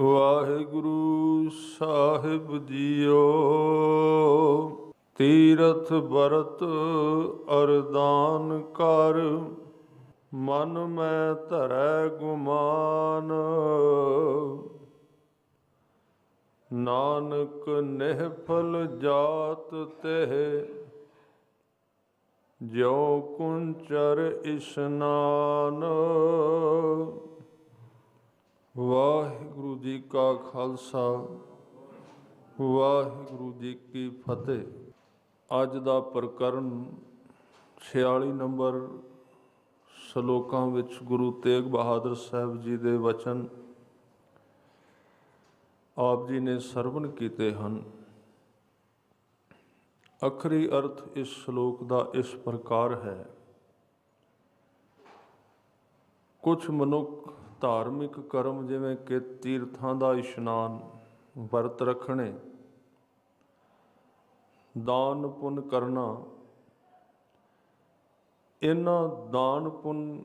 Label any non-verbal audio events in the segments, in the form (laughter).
ਵਾਹਿਗੁਰੂ ਸਾਹਿਬ JIO, ਤੀਰਥ ਵਰਤ ਅਰਦਾਨ ਕਰ। ਮਨ ਮੈਂ ਧਰੈ ਗੁਮਾਨ। ਨਾਨਕ ਨਿਹਫਲ ਜਾਤ ਤੇ ਜਿਉ ਕੁੰਚਰ ਇਸ਼ਨਾਨ। ਵਾਹਿਗੁਰੂ ਜੀ ਕਾ ਖਾਲਸਾ, ਵਾਹਿਗੁਰੂ ਜੀ ਕੀ ਫਤਿਹ। ਅੱਜ ਦਾ ਪ੍ਰਕਰਨ 46 ਨੰਬਰ ਸ਼ਲੋਕਾਂ ਵਿੱਚ ਗੁਰੂ ਤੇਗ ਬਹਾਦਰ ਸਾਹਿਬ ਜੀ ਦੇ ਵਚਨ ਆਪ ਜੀ ਨੇ ਸਰਵਣ ਕੀਤੇ ਹਨ। ਅਖਰੀ ਅਰਥ ਇਸ ਸ਼ਲੋਕ ਦਾ ਇਸ ਪ੍ਰਕਾਰ ਹੈ। ਕੁਝ ਮਨੁੱਖ ਧਾਰਮਿਕ ਕਰਮ ਜਿਵੇਂ ਕਿ ਤੀਰਥਾਂ ਦਾ ਇਸ਼ਨਾਨ, ਵਰਤ ਰੱਖਣੇ, ਦਾਨ ਪੁੰਨ ਕਰਨਾ, ਇਹਨਾਂ ਦਾਨ ਪੁੰਨ,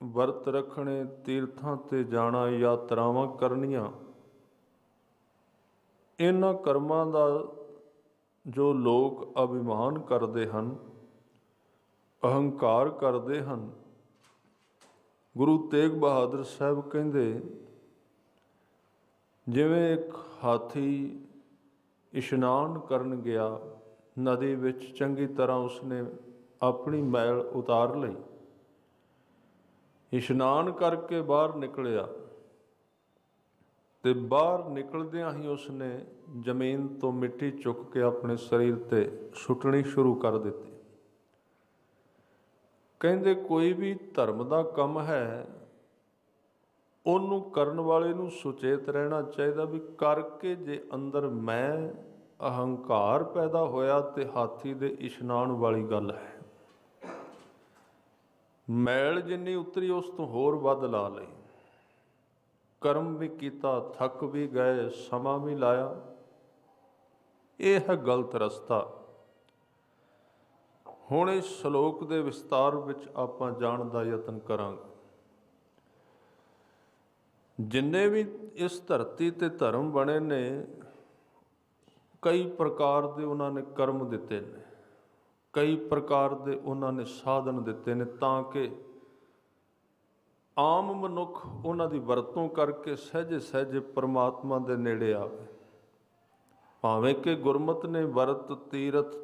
ਵਰਤ ਰੱਖਣੇ, ਤੀਰਥਾਂ ਤੇ ਜਾਣਾ, ਯਾਤਰਾਵਾਂ ਕਰਨੀਆਂ, ਇਹਨਾਂ ਕਰਮਾਂ ਦਾ ਜੋ ਲੋਕ ਅਭਿਮਾਨ ਕਰਦੇ ਹਨ, ਅਹੰਕਾਰ ਕਰਦੇ ਹਨ ਗੁਰੂ ਤੇਗ ਬਹਾਦਰ ਸਾਹਿਬ ਕਹਿੰਦੇ, ਜਿਵੇਂ ਇੱਕ ਹਾਥੀ ਇਸ਼ਨਾਨ ਕਰਨ ਗਿਆ, ਨਦੀ ਵਿੱਚ ਚੰਗੀ ਤਰ੍ਹਾਂ ਉਸਨੇ ਆਪਣੀ ਮੈਲ ਉਤਾਰ ਲਈ। ਇਸ਼ਨਾਨ ਕਰਕੇ ਬਾਹਰ ਨਿਕਲਿਆ ਤੇ ਬਾਹਰ ਨਿਕਲਦਿਆਂ ਹੀ ਉਸਨੇ ਜ਼ਮੀਨ ਤੋਂ ਮਿੱਟੀ ਚੁੱਕ ਕੇ ਆਪਣੇ ਸਰੀਰ ਤੇ ਸੁੱਟਣੀ ਸ਼ੁਰੂ ਕਰ ਦਿੱਤੀ। ਕਹਿੰਦੇ ਕੋਈ ਵੀ ਧਰਮ ਦਾ ਕੰਮ ਹੈ, ਉਹਨੂੰ ਕਰਨ ਵਾਲੇ ਨੂੰ ਸੁਚੇਤ ਰਹਿਣਾ ਚਾਹੀਦਾ ਵੀ ਕਰਕੇ ਜੇ ਅੰਦਰ ਮੈਂ ਅਹੰਕਾਰ ਪੈਦਾ ਹੋਇਆ ਤੇ ਹਾਥੀ ਦੇ ਇਸ਼ਨਾਨ ਵਾਲੀ ਗੱਲ ਹੈ। ਮੈਲ ਜਿੰਨੀ ਉਤਰੀ ਉਸ ਤੋਂ ਹੋਰ ਵੱਧ ਲਾ ਲਈ। ਕਰਮ ਵੀ ਕੀਤਾ, ਥੱਕ ਵੀ ਗਏ, ਸਮਾਂ ਵੀ ਲਾਇਆ। ਇਹ ਹੈ ਗਲਤ ਰਸਤਾ। ਹੁਣ ਇਸ ਸ਼ਲੋਕ ਦੇ ਵਿਸਤਾਰ ਵਿੱਚ ਆਪਾਂ ਜਾਣ ਦਾ ਯਤਨ ਕਰਾਂਗੇ। ਜਿੰਨੇ ਵੀ ਇਸ ਧਰਤੀ ਤੇ ਧਰਮ ਬਣੇ ਨੇ, ਕਈ ਪ੍ਰਕਾਰ ਦੇ ਉਹਨਾਂ ਨੇ ਕਰਮ ਦਿੱਤੇ ਨੇ, ਕਈ ਪ੍ਰਕਾਰ ਦੇ ਉਹਨਾਂ ਨੇ ਸਾਧਨ ਦਿੱਤੇ ਨੇ ਤਾਂ ਕਿ ਆਮ ਮਨੁੱਖ ਉਹਨਾਂ ਦੀ ਵਰਤੋਂ ਕਰਕੇ ਸਹਿਜੇ ਸਹਿਜੇ ਪ੍ਰਮਾਤਮਾ ਦੇ ਨੇੜੇ ਆਵੇ। ਭਾਵੇਂ ਕਿ ਗੁਰਮਤ ਨੇ ਵਰਤ, ਤੀਰਥ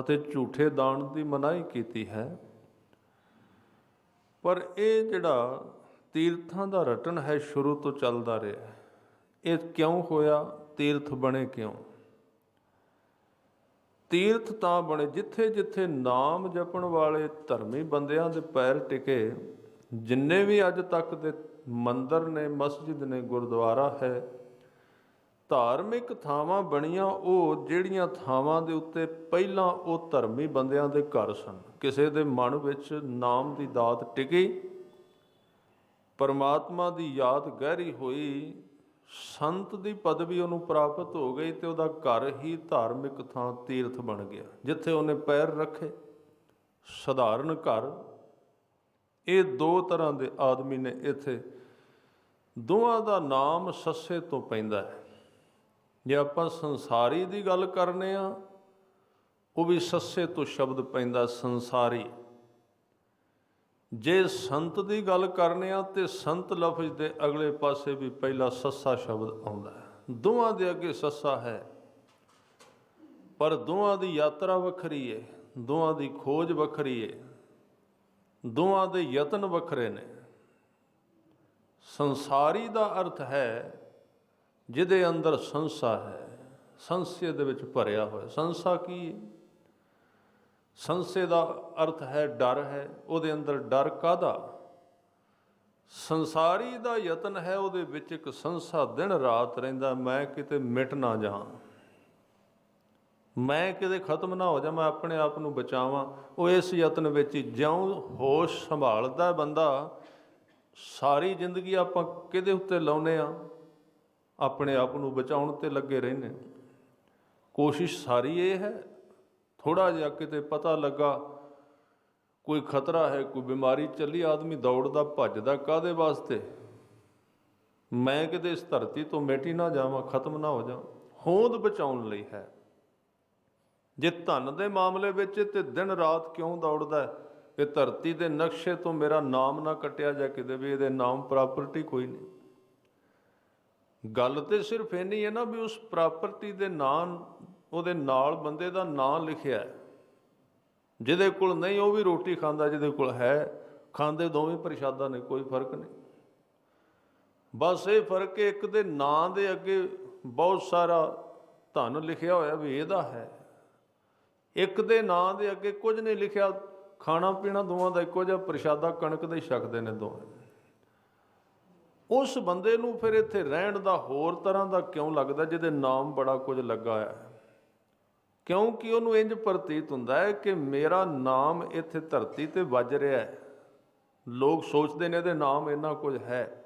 ਅਤੇ ਝੂਠੇ ਦਾਨ ਦੀ ਮਨਾਹੀ ਕੀਤੀ ਹੈ। ਪਰ ਇਹ ਜਿਹੜਾ ਤੀਰਥਾਂ ਦਾ ਰਟਨ ਹੈ, ਸ਼ੁਰੂ ਤੋਂ ਚੱਲਦਾ ਰਿਹਾ ਇਹ ਕਿਉਂ ਹੋਇਆ? ਤੀਰਥ ਬਣੇ ਕਿਉਂ? ਤੀਰਥ ਤਾਂ ਬਣੇ ਜਿੱਥੇ ਜਿੱਥੇ ਨਾਮ ਜਪਣ ਵਾਲੇ ਧਰਮੀ ਬੰਦਿਆਂ ਦੇ ਪੈਰ ਟਿਕੇ, ਜਿੰਨੇ ਵੀ ਅੱਜ ਤੱਕ ਦੇ ਮੰਦਰ ਨੇ, ਮਸਜਿਦ ਨੇ, ਗੁਰਦੁਆਰਾ ਹੈ ਧਾਰਮਿਕ ਥਾਵਾਂ ਬਣੀਆਂ ਉਹ ਜਿਹੜੀਆਂ ਥਾਵਾਂ ਦੇ ਉੱਤੇ ਪਹਿਲਾਂ ਉਹ ਧਰਮੀ ਬੰਦਿਆਂ ਦੇ ਘਰ ਸਨ। ਕਿਸੇ ਦੇ ਮਨ ਵਿੱਚ ਨਾਮ ਦੀ ਦਾਤ ਟਿਕੀ, ਪਰਮਾਤਮਾ ਦੀ ਯਾਦ ਗਹਿਰੀ ਹੋਈ, ਸੰਤ ਦੀ ਪਦਵੀ ਉਹਨੂੰ ਪ੍ਰਾਪਤ ਹੋ ਗਈ ਤੇ ਉਹਦਾ ਘਰ ਹੀ ਧਾਰਮਿਕ ਥਾਂ ਤੀਰਥ ਬਣ ਗਿਆ, ਜਿੱਥੇ ਉਹਨੇ ਪੈਰ ਰੱਖੇ, ਸਧਾਰਨ ਘਰ। ਇਹ ਦੋ ਤਰ੍ਹਾਂ ਦੇ ਆਦਮੀ ਨੇ ਇੱਥੇ। ਦੋਵਾਂ ਦਾ ਨਾਮ ਸੱਸੇ ਤੋਂ ਪੈਂਦਾ ਹੈ। ਜੇ ਆਪਾਂ ਸੰਸਾਰੀ ਦੀ ਗੱਲ ਕਰਨੇ ਆ, ਉਹ ਵੀ ਸੱਸੇ ਤੋਂ ਸ਼ਬਦ ਪੈਂਦਾ ਸੰਸਾਰੀ। ਜੇ ਸੰਤ ਦੀ ਗੱਲ ਕਰਨੇ ਆ, ਤੇ ਸੰਤ ਲਫ਼ਜ਼ ਦੇ ਅਗਲੇ ਪਾਸੇ ਵੀ ਪਹਿਲਾ ਸੱਸਾ ਸ਼ਬਦ ਆਉਂਦਾ ਹੈ। ਦੋਵਾਂ ਦੇ ਅੱਗੇ ਸੱਸਾ ਹੈ। ਪਰ ਦੋਵਾਂ ਦੀ ਯਾਤਰਾ ਵੱਖਰੀ ਹੈ ਦੋਵਾਂ ਦੀ ਖੋਜ ਵੱਖਰੀ ਹੈ ਦੋਵਾਂ ਦੇ ਯਤਨ ਵੱਖਰੇ ਨੇ। ਸੰਸਾਰੀ ਦਾ ਅਰਥ ਹੈ ਜਿਹਦੇ ਅੰਦਰ ਸੰਸਾ ਹੈ, ਸੰਸੇ ਦੇ ਵਿੱਚ ਭਰਿਆ ਹੋਇਆ। ਸੰਸਾ ਕੀ ਹੈ? ਸੰਸੇ ਦਾ ਅਰਥ ਹੈ ਡਰ ਹੈ, ਉਹਦੇ ਅੰਦਰ ਡਰ ਕਾਦਾ ਸੰਸਾਰੀ ਦਾ ਯਤਨ ਹੈ, ਉਹਦੇ ਵਿੱਚ ਇੱਕ ਸੰਸਾ ਦਿਨ ਰਾਤ ਰਹਿੰਦਾ, ਮੈਂ ਕਿਤੇ ਮਿਟ ਨਾ ਜਾਵਾਂ। ਮੈਂ ਕਿਤੇ ਖਤਮ ਨਾ ਹੋ ਜਾ ਮੈਂ ਆਪਣੇ ਆਪ ਨੂੰ ਬਚਾਵਾਂ। ਉਹ ਇਸ ਯਤਨ ਵਿੱਚ ਜਿਉਂ ਹੋਸ਼ ਸੰਭਾਲਦਾ ਬੰਦਾ, ਸਾਰੀ ਜ਼ਿੰਦਗੀ ਆਪਾਂ ਕਿਹਦੇ ਉੱਤੇ ਲਾਉਨੇ ਆ ਆਪਣੇ ਆਪ ਨੂੰ ਬਚਾਉਣ ਤੇ ਲੱਗੇ ਰਹਿੰਦੇ ਕੋਸ਼ਿਸ਼ ਸਾਰੀ ਇਹ ਹੈ ਥੋੜਾ ਜਿਹਾ ਕਿਤੇ ਪਤਾ ਲੱਗਾ ਕੋਈ ਖਤਰਾ ਹੈ, ਕੋਈ ਬਿਮਾਰੀ, ਚੱਲੀ ਆਦਮੀ ਦੌੜਦਾ, ਭੱਜਦਾ ਕਾਦੇ ਵਾਸਤੇ? ਮੈਂ ਕਿਤੇ ਇਸ ਧਰਤੀ ਤੋਂ ਮਿਟੀ ਨਾ ਜਾਵਾਂ, ਖਤਮ ਨਾ ਹੋ ਜਾਵਾਂ। ਹੋਂਦ ਬਚਾਉਣ ਲਈ ਹੈ। ਜੇ ਧਨ ਦੇ ਮਾਮਲੇ ਵਿੱਚ ਤੇ ਦਿਨ ਰਾਤ ਕਿਉਂ ਦੌੜਦਾ ਹੈ? ਕਿ ਧਰਤੀ ਦੇ ਨਕਸ਼ੇ ਤੋਂ ਮੇਰਾ ਨਾਮ ਨਾ ਕਟਿਆ ਜਾ ਕਿਤੇ ਵੀ, ਇਹਦੇ ਨਾਮ ਪ੍ਰਾਪਰਟੀ ਕੋਈ ਨਹੀਂ। ਗੱਲ ਤੇ ਸਿਰਫ ਇੰਨੀ ਹੈ ਨਾ ਵੀ ਉਸ ਪ੍ਰਾਪਰਟੀ ਦੇ ਨਾਂ, ਉਹਦੇ ਨਾਲ ਬੰਦੇ ਦਾ ਨਾਂ ਲਿਖਿਆ ਜਿਹਦੇ ਕੋਲ ਨਹੀਂ, ਉਹ ਵੀ ਰੋਟੀ ਖਾਂਦਾ, ਜਿਹਦੇ ਕੋਲ ਹੈ, ਖਾਂਦੇ ਦੋਵੇਂ ਪ੍ਰਸ਼ਾਦਾ ਨੇ, ਕੋਈ ਫ਼ਰਕ ਨਹੀਂ। ਬਸ ਇਹ ਫ਼ਰਕ ਹੈ, ਇੱਕ ਦੇ ਨਾਂ ਦੇ ਅੱਗੇ ਬਹੁਤ ਸਾਰਾ ਧਨ ਲਿਖਿਆ ਹੋਇਆ ਵੀ ਇਹਦਾ ਹੈ। ਇੱਕ ਦੇ ਨਾਂ ਦੇ ਅੱਗੇ ਕੁਝ ਨਹੀਂ ਲਿਖਿਆ ਖਾਣਾ ਪੀਣਾ ਦੋਵਾਂ ਦਾ ਇੱਕੋ ਜਿਹਾ, ਪ੍ਰਸ਼ਾਦਾ ਕਣਕ ਦੇ ਛਕਦੇ ਨੇ ਦੋਵੇਂ। ਉਸ ਬੰਦੇ ਨੂੰ ਫਿਰ ਇੱਥੇ ਰਹਿਣ ਦਾ ਹੋਰ ਤਰ੍ਹਾਂ ਦਾ ਕਿਉਂ ਲੱਗਦਾ ਜਿਹਦੇ ਨਾਮ ਬੜਾ ਕੁਝ ਲੱਗਾ ਹੈ? ਕਿਉਂਕਿ ਉਹਨੂੰ ਇੰਜ ਪ੍ਰਤੀਤ ਹੁੰਦਾ ਹੈ ਕਿ ਮੇਰਾ ਨਾਮ ਇੱਥੇ ਧਰਤੀ ਤੇ ਵੱਜ ਰਿਹਾ ਹੈ। ਲੋਕ ਸੋਚਦੇ ਨੇ ਇਹਦੇ ਨਾਮ ਇੰਨਾ ਕੁਝ ਹੈ।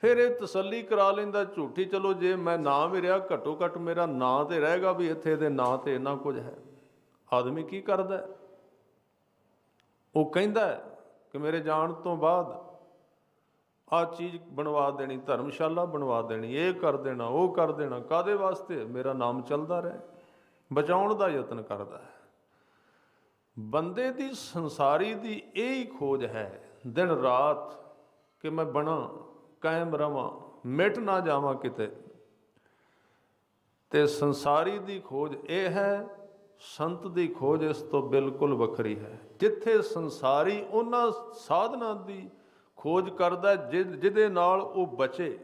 ਫਿਰ ਇਹ ਤਸੱਲੀ ਕਰਾ ਲੈਂਦਾ, ਝੂਠੀ ਚਲੋ ਜੇ ਮੈਂ ਨਾ ਵੀ ਰਿਹਾ, ਘੱਟੋ ਘੱਟ ਮੇਰਾ ਨਾਂ ਤੇ ਰਹੇਗਾ ਵੀ ਇੱਥੇ ਦੇ ਨਾਂ ਤੇ ਇੰਨਾ ਕੁਝ ਹੈ। ਆਦਮੀ ਕੀ ਕਰਦਾ ਉਹ ਕਹਿੰਦਾ ਕਿ ਮੇਰੇ ਜਾਣ ਤੋਂ ਬਾਅਦ ਆ ਚੀਜ਼ ਬਣਵਾ ਦੇਣੀ, ਧਰਮਸ਼ਾਲਾ ਬਣਵਾ ਦੇਣੀ, ਇਹ ਕਰ ਦੇਣਾ, ਉਹ ਕਰ ਦੇਣਾ ਕਾਦੇ ਵਾਸਤੇ? ਮੇਰਾ ਨਾਮ ਚੱਲਦਾ ਰਹੇ, ਬਚਾਉਣ ਦਾ ਯਤਨ ਕਰਦਾ ਹੈ। ਬੰਦੇ ਦੀ ਸੰਸਾਰੀ ਦੀ ਇਹ ਹੀ ਖੋਜ ਹੈ, ਦਿਨ ਰਾਤ ਕਿ ਮੈਂ ਬਣਾ, ਕਾਇਮ ਰਵਾਂ, ਮਿਟ ਨਾ ਜਾਵਾਂ ਕਿਤੇ। ਤੇ ਸੰਸਾਰੀ ਦੀ ਖੋਜ ਇਹ ਹੈ, ਸੰਤ ਦੀ ਖੋਜ ਇਸ ਤੋਂ ਬਿਲਕੁਲ ਵੱਖਰੀ ਹੈ। ਜਿੱਥੇ ਸੰਸਾਰੀ ਉਹਨਾਂ ਸਾਧਨਾ ਦੀ ਖੋਜ ਕਰਦਾ ਜਿਹ- ਜਿਹਦੇ ਨਾਲ ਉਹ ਬਚੇ।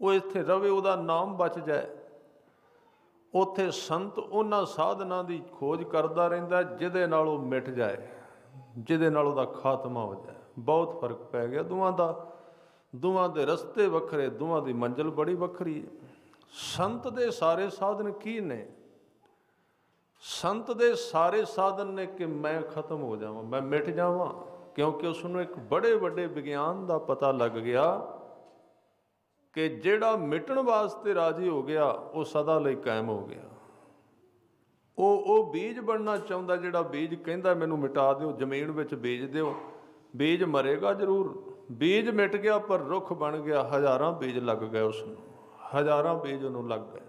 ਉਹ ਇੱਥੇ ਰਵੇ, ਉਹਦਾ ਨਾਮ ਬਚ ਜਾਏ। ਉੱਥੇ ਸੰਤ ਉਹਨਾਂ ਸਾਧਨਾਂ ਦੀ ਖੋਜ ਕਰਦਾ ਰਹਿੰਦਾ ਜਿਹਦੇ ਨਾਲ ਉਹ ਮਿਟ ਜਾਏ, ਜਿਹਦੇ ਨਾਲ ਉਹਦਾ ਖਾਤਮਾ ਹੋ ਜਾਏ। ਬਹੁਤ ਫ਼ਰਕ ਪੈ ਗਿਆ ਦੋਵਾਂ ਦਾ। ਦੋਵਾਂ ਦੇ ਰਸਤੇ ਵੱਖਰੇ, ਦੋਵਾਂ ਦੀ ਮੰਜ਼ਿਲ ਬੜੀ ਵੱਖਰੀ ਹੈ। ਸੰਤ ਦੇ ਸਾਰੇ ਸਾਧਨ ਕੀ ਨੇ? ਸੰਤ ਦੇ ਸਾਰੇ ਸਾਧਨ ਨੇ ਕਿ ਮੈਂ ਖਤਮ ਹੋ ਜਾਵਾਂ, ਮੈਂ ਮਿਟ ਜਾਵਾਂ। ਕਿਉਂਕਿ ਉਸ ਨੂੰ ਇੱਕ ਬੜੇ ਵੱਡੇ ਵਿਗਿਆਨ ਦਾ ਪਤਾ ਲੱਗ ਗਿਆ ਕਿ ਜਿਹੜਾ ਮਿਟਣ ਵਾਸਤੇ ਰਾਜੀ ਹੋ ਗਿਆ, ਉਹ ਸਦਾ ਲਈ ਕਾਇਮ ਹੋ ਗਿਆ। ਉਹ ਉਹ ਬੀਜ ਬਣਨਾ ਚਾਹੁੰਦਾ, ਜਿਹੜਾ ਬੀਜ ਕਹਿੰਦਾ ਮੈਨੂੰ ਮਿਟਾ ਦਿਓ, ਜ਼ਮੀਨ ਵਿੱਚ ਬੀਜ ਦਿਓ, ਬੀਜ ਮਰੇਗਾ ਜ਼ਰੂਰ। ਬੀਜ ਮਿਟ ਗਿਆ, ਪਰ ਰੁੱਖ ਬਣ ਗਿਆ, ਹਜ਼ਾਰਾਂ ਬੀਜ ਲੱਗ ਗਏ ਉਸ ਨੂੰ ਹਜ਼ਾਰਾਂ ਬੀਜ ਉਹਨੂੰ ਲੱਗ ਗਏ।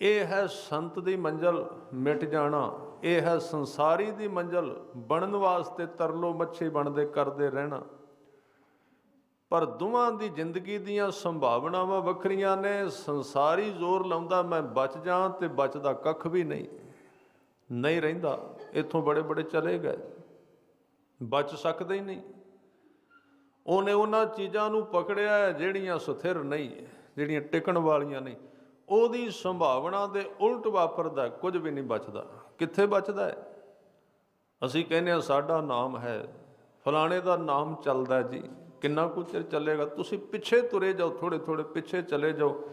ਇਹ ਹੈ ਸੰਤ ਦੀ ਮੰਜ਼ਲ, ਮਿਟ ਜਾਣਾ। ਇਹ ਹੈ ਸੰਸਾਰੀ ਦੀ ਮੰਜ਼ਲ। ਬਣਨ ਵਾਸਤੇ ਤਰਲੋ ਮੱਛੀ ਬਣਦੇ, ਕਰਦੇ ਰਹਿਣਾ। ਪਰ ਦੋਵਾਂ ਦੀ ਜ਼ਿੰਦਗੀ ਦੀਆਂ ਸੰਭਾਵਨਾਵਾਂ ਵੱਖਰੀਆਂ ਨੇ। ਸੰਸਾਰੀ ਜ਼ੋਰ ਲਾਉਂਦਾ, ਮੈਂ ਬਚ ਜਾਂ ਤੇ ਬਚਦਾ ਕੱਖ ਵੀ ਨਹੀਂ। ਨਹੀਂ ਰਹਿੰਦਾ, ਇੱਥੋਂ ਬੜੇ ਬੜੇ ਚਲੇ ਗਏ। ਬਚ ਸਕਦੇ ਹੀ ਨਹੀਂ। ਉਹਨੇ ਉਹਨਾਂ ਚੀਜ਼ਾਂ ਨੂੰ ਪਕੜਿਆ ਜਿਹੜੀਆਂ ਸਥਿਰ ਨਹੀਂ, ਜਿਹੜੀਆਂ ਟਿਕਣ ਵਾਲੀਆਂ ਨਹੀਂ। ਉਹਦੀ ਸੰਭਾਵਨਾ ਦੇ ਉਲਟ ਵਾਪਰਦਾ, ਕੁਝ ਵੀ ਨਹੀਂ ਬਚਦਾ। ਕਿੱਥੇ ਬਚਦਾ ਹੈ? ਅਸੀਂ ਕਹਿੰਦੇ ਆ ਸਾਡਾ ਨਾਮ ਹੈ, ਫਲਾਣੇ ਦਾ ਨਾਮ ਚੱਲਦਾ ਜੀ। ਕਿੰਨਾ ਕੁ ਚਿਰ ਚੱਲੇਗਾ? ਤੁਸੀਂ ਪਿੱਛੇ ਤੁਰੇ ਜਾਓ ਥੋੜੇ ਥੋੜੇ ਪਿੱਛੇ ਚਲੇ ਜਾਓ।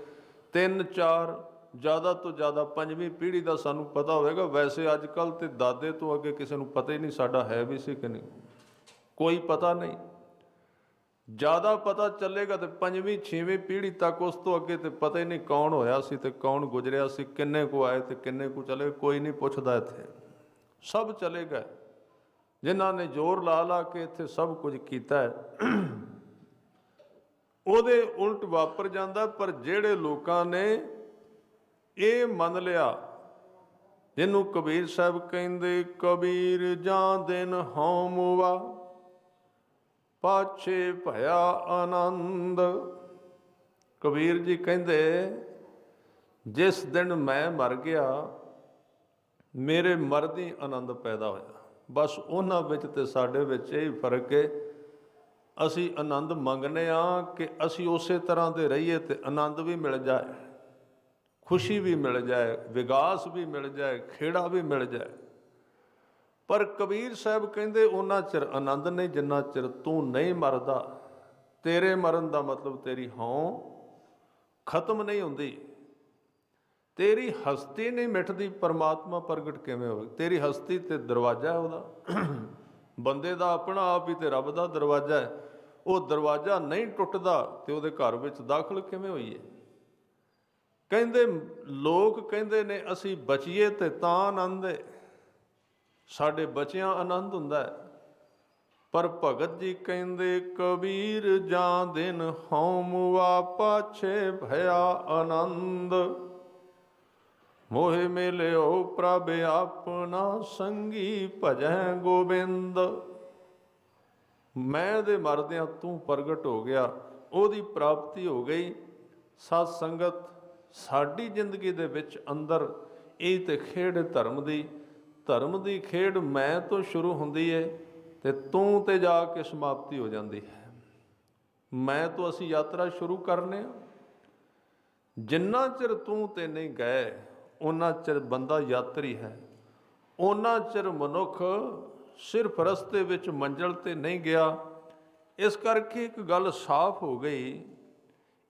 ਤਿੰਨ, ਚਾਰ, ਜ਼ਿਆਦਾ ਤੋਂ ਜ਼ਿਆਦਾ ਪੰਜਵੀਂ ਪੀੜ੍ਹੀ ਦਾ ਸਾਨੂੰ ਪਤਾ ਹੋਵੇਗਾ। ਵੈਸੇ ਅੱਜ ਕੱਲ ਤੇ ਦਾਦੇ ਤੋਂ ਅੱਗੇ ਕਿਸੇ ਨੂੰ ਪਤਾ ਹੀ ਨਹੀਂ ਸਾਡਾ ਹੈ ਵੀ ਸੀ ਕਿ ਨਹੀਂ। ਕੋਈ ਪਤਾ ਨਹੀਂ। ਜ਼ਿਆਦਾ ਪਤਾ ਚੱਲੇਗਾ ਤੇ ਪੰਜਵੀਂ, ਛੇਵੀਂ ਪੀੜ੍ਹੀ ਤੱਕ ਉਸ ਤੋਂ ਅੱਗੇ ਤੇ ਪਤਾ ਹੀ ਨਹੀਂ ਕੌਣ ਹੋਇਆ ਸੀ ਤੇ ਕੌਣ ਗੁਜ਼ਰਿਆ ਸੀ, ਕਿੰਨੇ ਕੁ ਆਏ ਤੇ ਕਿੰਨੇ ਕੁ ਚਲੇ, ਕੋਈ ਨਹੀਂ ਪੁੱਛਦਾ ਇੱਥੇ। ਸਭ ਚਲੇ ਗਏ। ਜਿਨ੍ਹਾਂ ਨੇ ਜ਼ੋਰ ਲਾ ਲਾ ਕੇ ਇੱਥੇ ਸਭ ਕੁਝ ਕੀਤਾ ਹੈ। ਉਹਦੇ ਉਲਟ ਵਾਪਰ ਜਾਂਦਾ, ਪਰ ਜਿਹੜੇ ਲੋਕਾਂ ਨੇ ਇਹ ਮੰਨ ਲਿਆ, ਜਿਹਨੂੰ ਕਬੀਰ ਸਾਹਿਬ ਕਹਿੰਦੇ, ਕਬੀਰ ਜਾਂ ਦਿਨ ਹਉਮਵਾ ਪਾਛੇ ਭਇਆ ਆਨੰਦ। ਕਬੀਰ ਜੀ ਕਹਿੰਦੇ, ਜਿਸ ਦਿਨ ਮੈਂ ਮਰ ਗਿਆ, ਮੇਰੇ ਮਰਦੀ ਆਨੰਦ ਪੈਦਾ ਹੋਇਆ। ਬਸ ਉਹਨਾਂ ਵਿੱਚ ਤੇ ਸਾਡੇ ਵਿੱਚ ਇਹ ਫ਼ਰਕ ਹੈ ਅਸੀਂ ਆਨੰਦ ਮੰਗਨੇ ਆ ਕਿ ਅਸੀਂ ਉਸੇ ਤਰ੍ਹਾਂ ਦੇ ਰਹੀਏ ਤੇ ਆਨੰਦ ਵੀ ਮਿਲ ਜਾਏ, ਖੁਸ਼ੀ ਵੀ ਮਿਲ ਜਾਏ, ਵਿਗਾਸ ਵੀ ਮਿਲ ਜਾਏ, ਖੇੜਾ ਵੀ ਮਿਲ ਜਾਏ। ਪਰ ਕਬੀਰ ਸਾਹਿਬ ਕਹਿੰਦੇ ਉਹਨਾਂ ਚਿਰ ਆਨੰਦ ਨਹੀਂ, ਜਿੰਨਾ ਚਿਰ ਤੂੰ ਨਹੀਂ ਮਰਦਾ, ਤੇਰੇ ਮਰਨ ਦਾ ਮਤਲਬ ਤੇਰੀ ਹੋਂ ਖਤਮ ਨਹੀਂ ਹੁੰਦੀ। ਤੇਰੀ ਹਸਤੀ ਨਹੀਂ ਮਿਟਦੀ, ਪਰਮਾਤਮਾ ਪ੍ਰਗਟ ਕਿਵੇਂ ਹੋਵੇ? ਤੇਰੀ ਹਸਤੀ ਤੇ ਦਰਵਾਜ਼ਾ ਹੈ ਉਹਦਾ। ਬੰਦੇ ਦਾ ਆਪਣਾ ਆਪ ਹੀ ਤੇ ਰੱਬ ਦਾ ਦਰਵਾਜ਼ਾ ਹੈ। ਉਹ ਦਰਵਾਜ਼ਾ ਨਹੀਂ ਟੁੱਟਦਾ ਤੇ ਉਹਦੇ ਘਰ ਵਿੱਚ ਦਾਖਲ ਕਿਵੇਂ ਹੋਈਏ? ਕਹਿੰਦੇ ਲੋਕ ਕਹਿੰਦੇ ਨੇ, ਅਸੀਂ ਬਚੀਏ ਤੇ ਤਾਂ ਆਨੰਦ ਹੈ। ਸਾਡੇ ਬੱਚਿਆਂ ਆਨੰਦ ਹੁੰਦਾ ਹੈ। ਪਰ ਭਗਤ ਜੀ ਕਹਿੰਦੇ, ਕਬੀਰ ਜਾਂ ਦਿਨ ਹਉ ਮੁਆ ਪਾਛੇ ਭਇਆ ਆਨੰਦ। ਮੋਹਿ ਮਿਲਿਓ ਪ੍ਰਭ ਆਪਣਾ ਸੰਗੀ ਭਜੈ ਗੋਬਿੰਦ। ਮੈਂ ਦੇ ਮਰਦਿਆਂ ਤੂੰ ਪ੍ਰਗਟ ਹੋ ਗਿਆ, ਉਹਦੀ ਪ੍ਰਾਪਤੀ ਹੋ ਗਈ। ਸਤ ਸੰਗਤ, ਸਾਡੀ ਜ਼ਿੰਦਗੀ ਦੇ ਵਿੱਚ ਅੰਦਰ ਇਹ ਤੇ ਖੇਡ ਧਰਮ ਦੀ ਧਰਮ ਦੀ ਖੇਡ ਮੈਂ ਤੋਂ ਸ਼ੁਰੂ ਹੁੰਦੀ ਹੈ ਤੇ ਤੂੰ ਤੇ ਜਾ ਕੇ ਸਮਾਪਤੀ ਹੋ ਜਾਂਦੀ ਹੈ। ਮੈਂ ਤੋਂ ਅਸੀਂ ਯਾਤਰਾ ਸ਼ੁਰੂ ਕਰਨੇ ਆ। ਜਿੰਨਾ ਚਿਰ ਤੂੰ ਤੇ ਨਹੀਂ ਗਏ, ਉਹਨਾਂ ਚਿਰ ਬੰਦਾ ਯਾਤਰੀ ਹੈ। ਉਹਨਾਂ ਚਿਰ ਮਨੁੱਖ ਸਿਰਫ ਰਸਤੇ ਵਿੱਚ ਮੰਜ਼ਲ ਤੇ ਨਹੀਂ ਗਿਆ। ਇਸ ਕਰਕੇ ਇੱਕ ਗੱਲ ਸਾਫ਼ ਹੋ ਗਈ।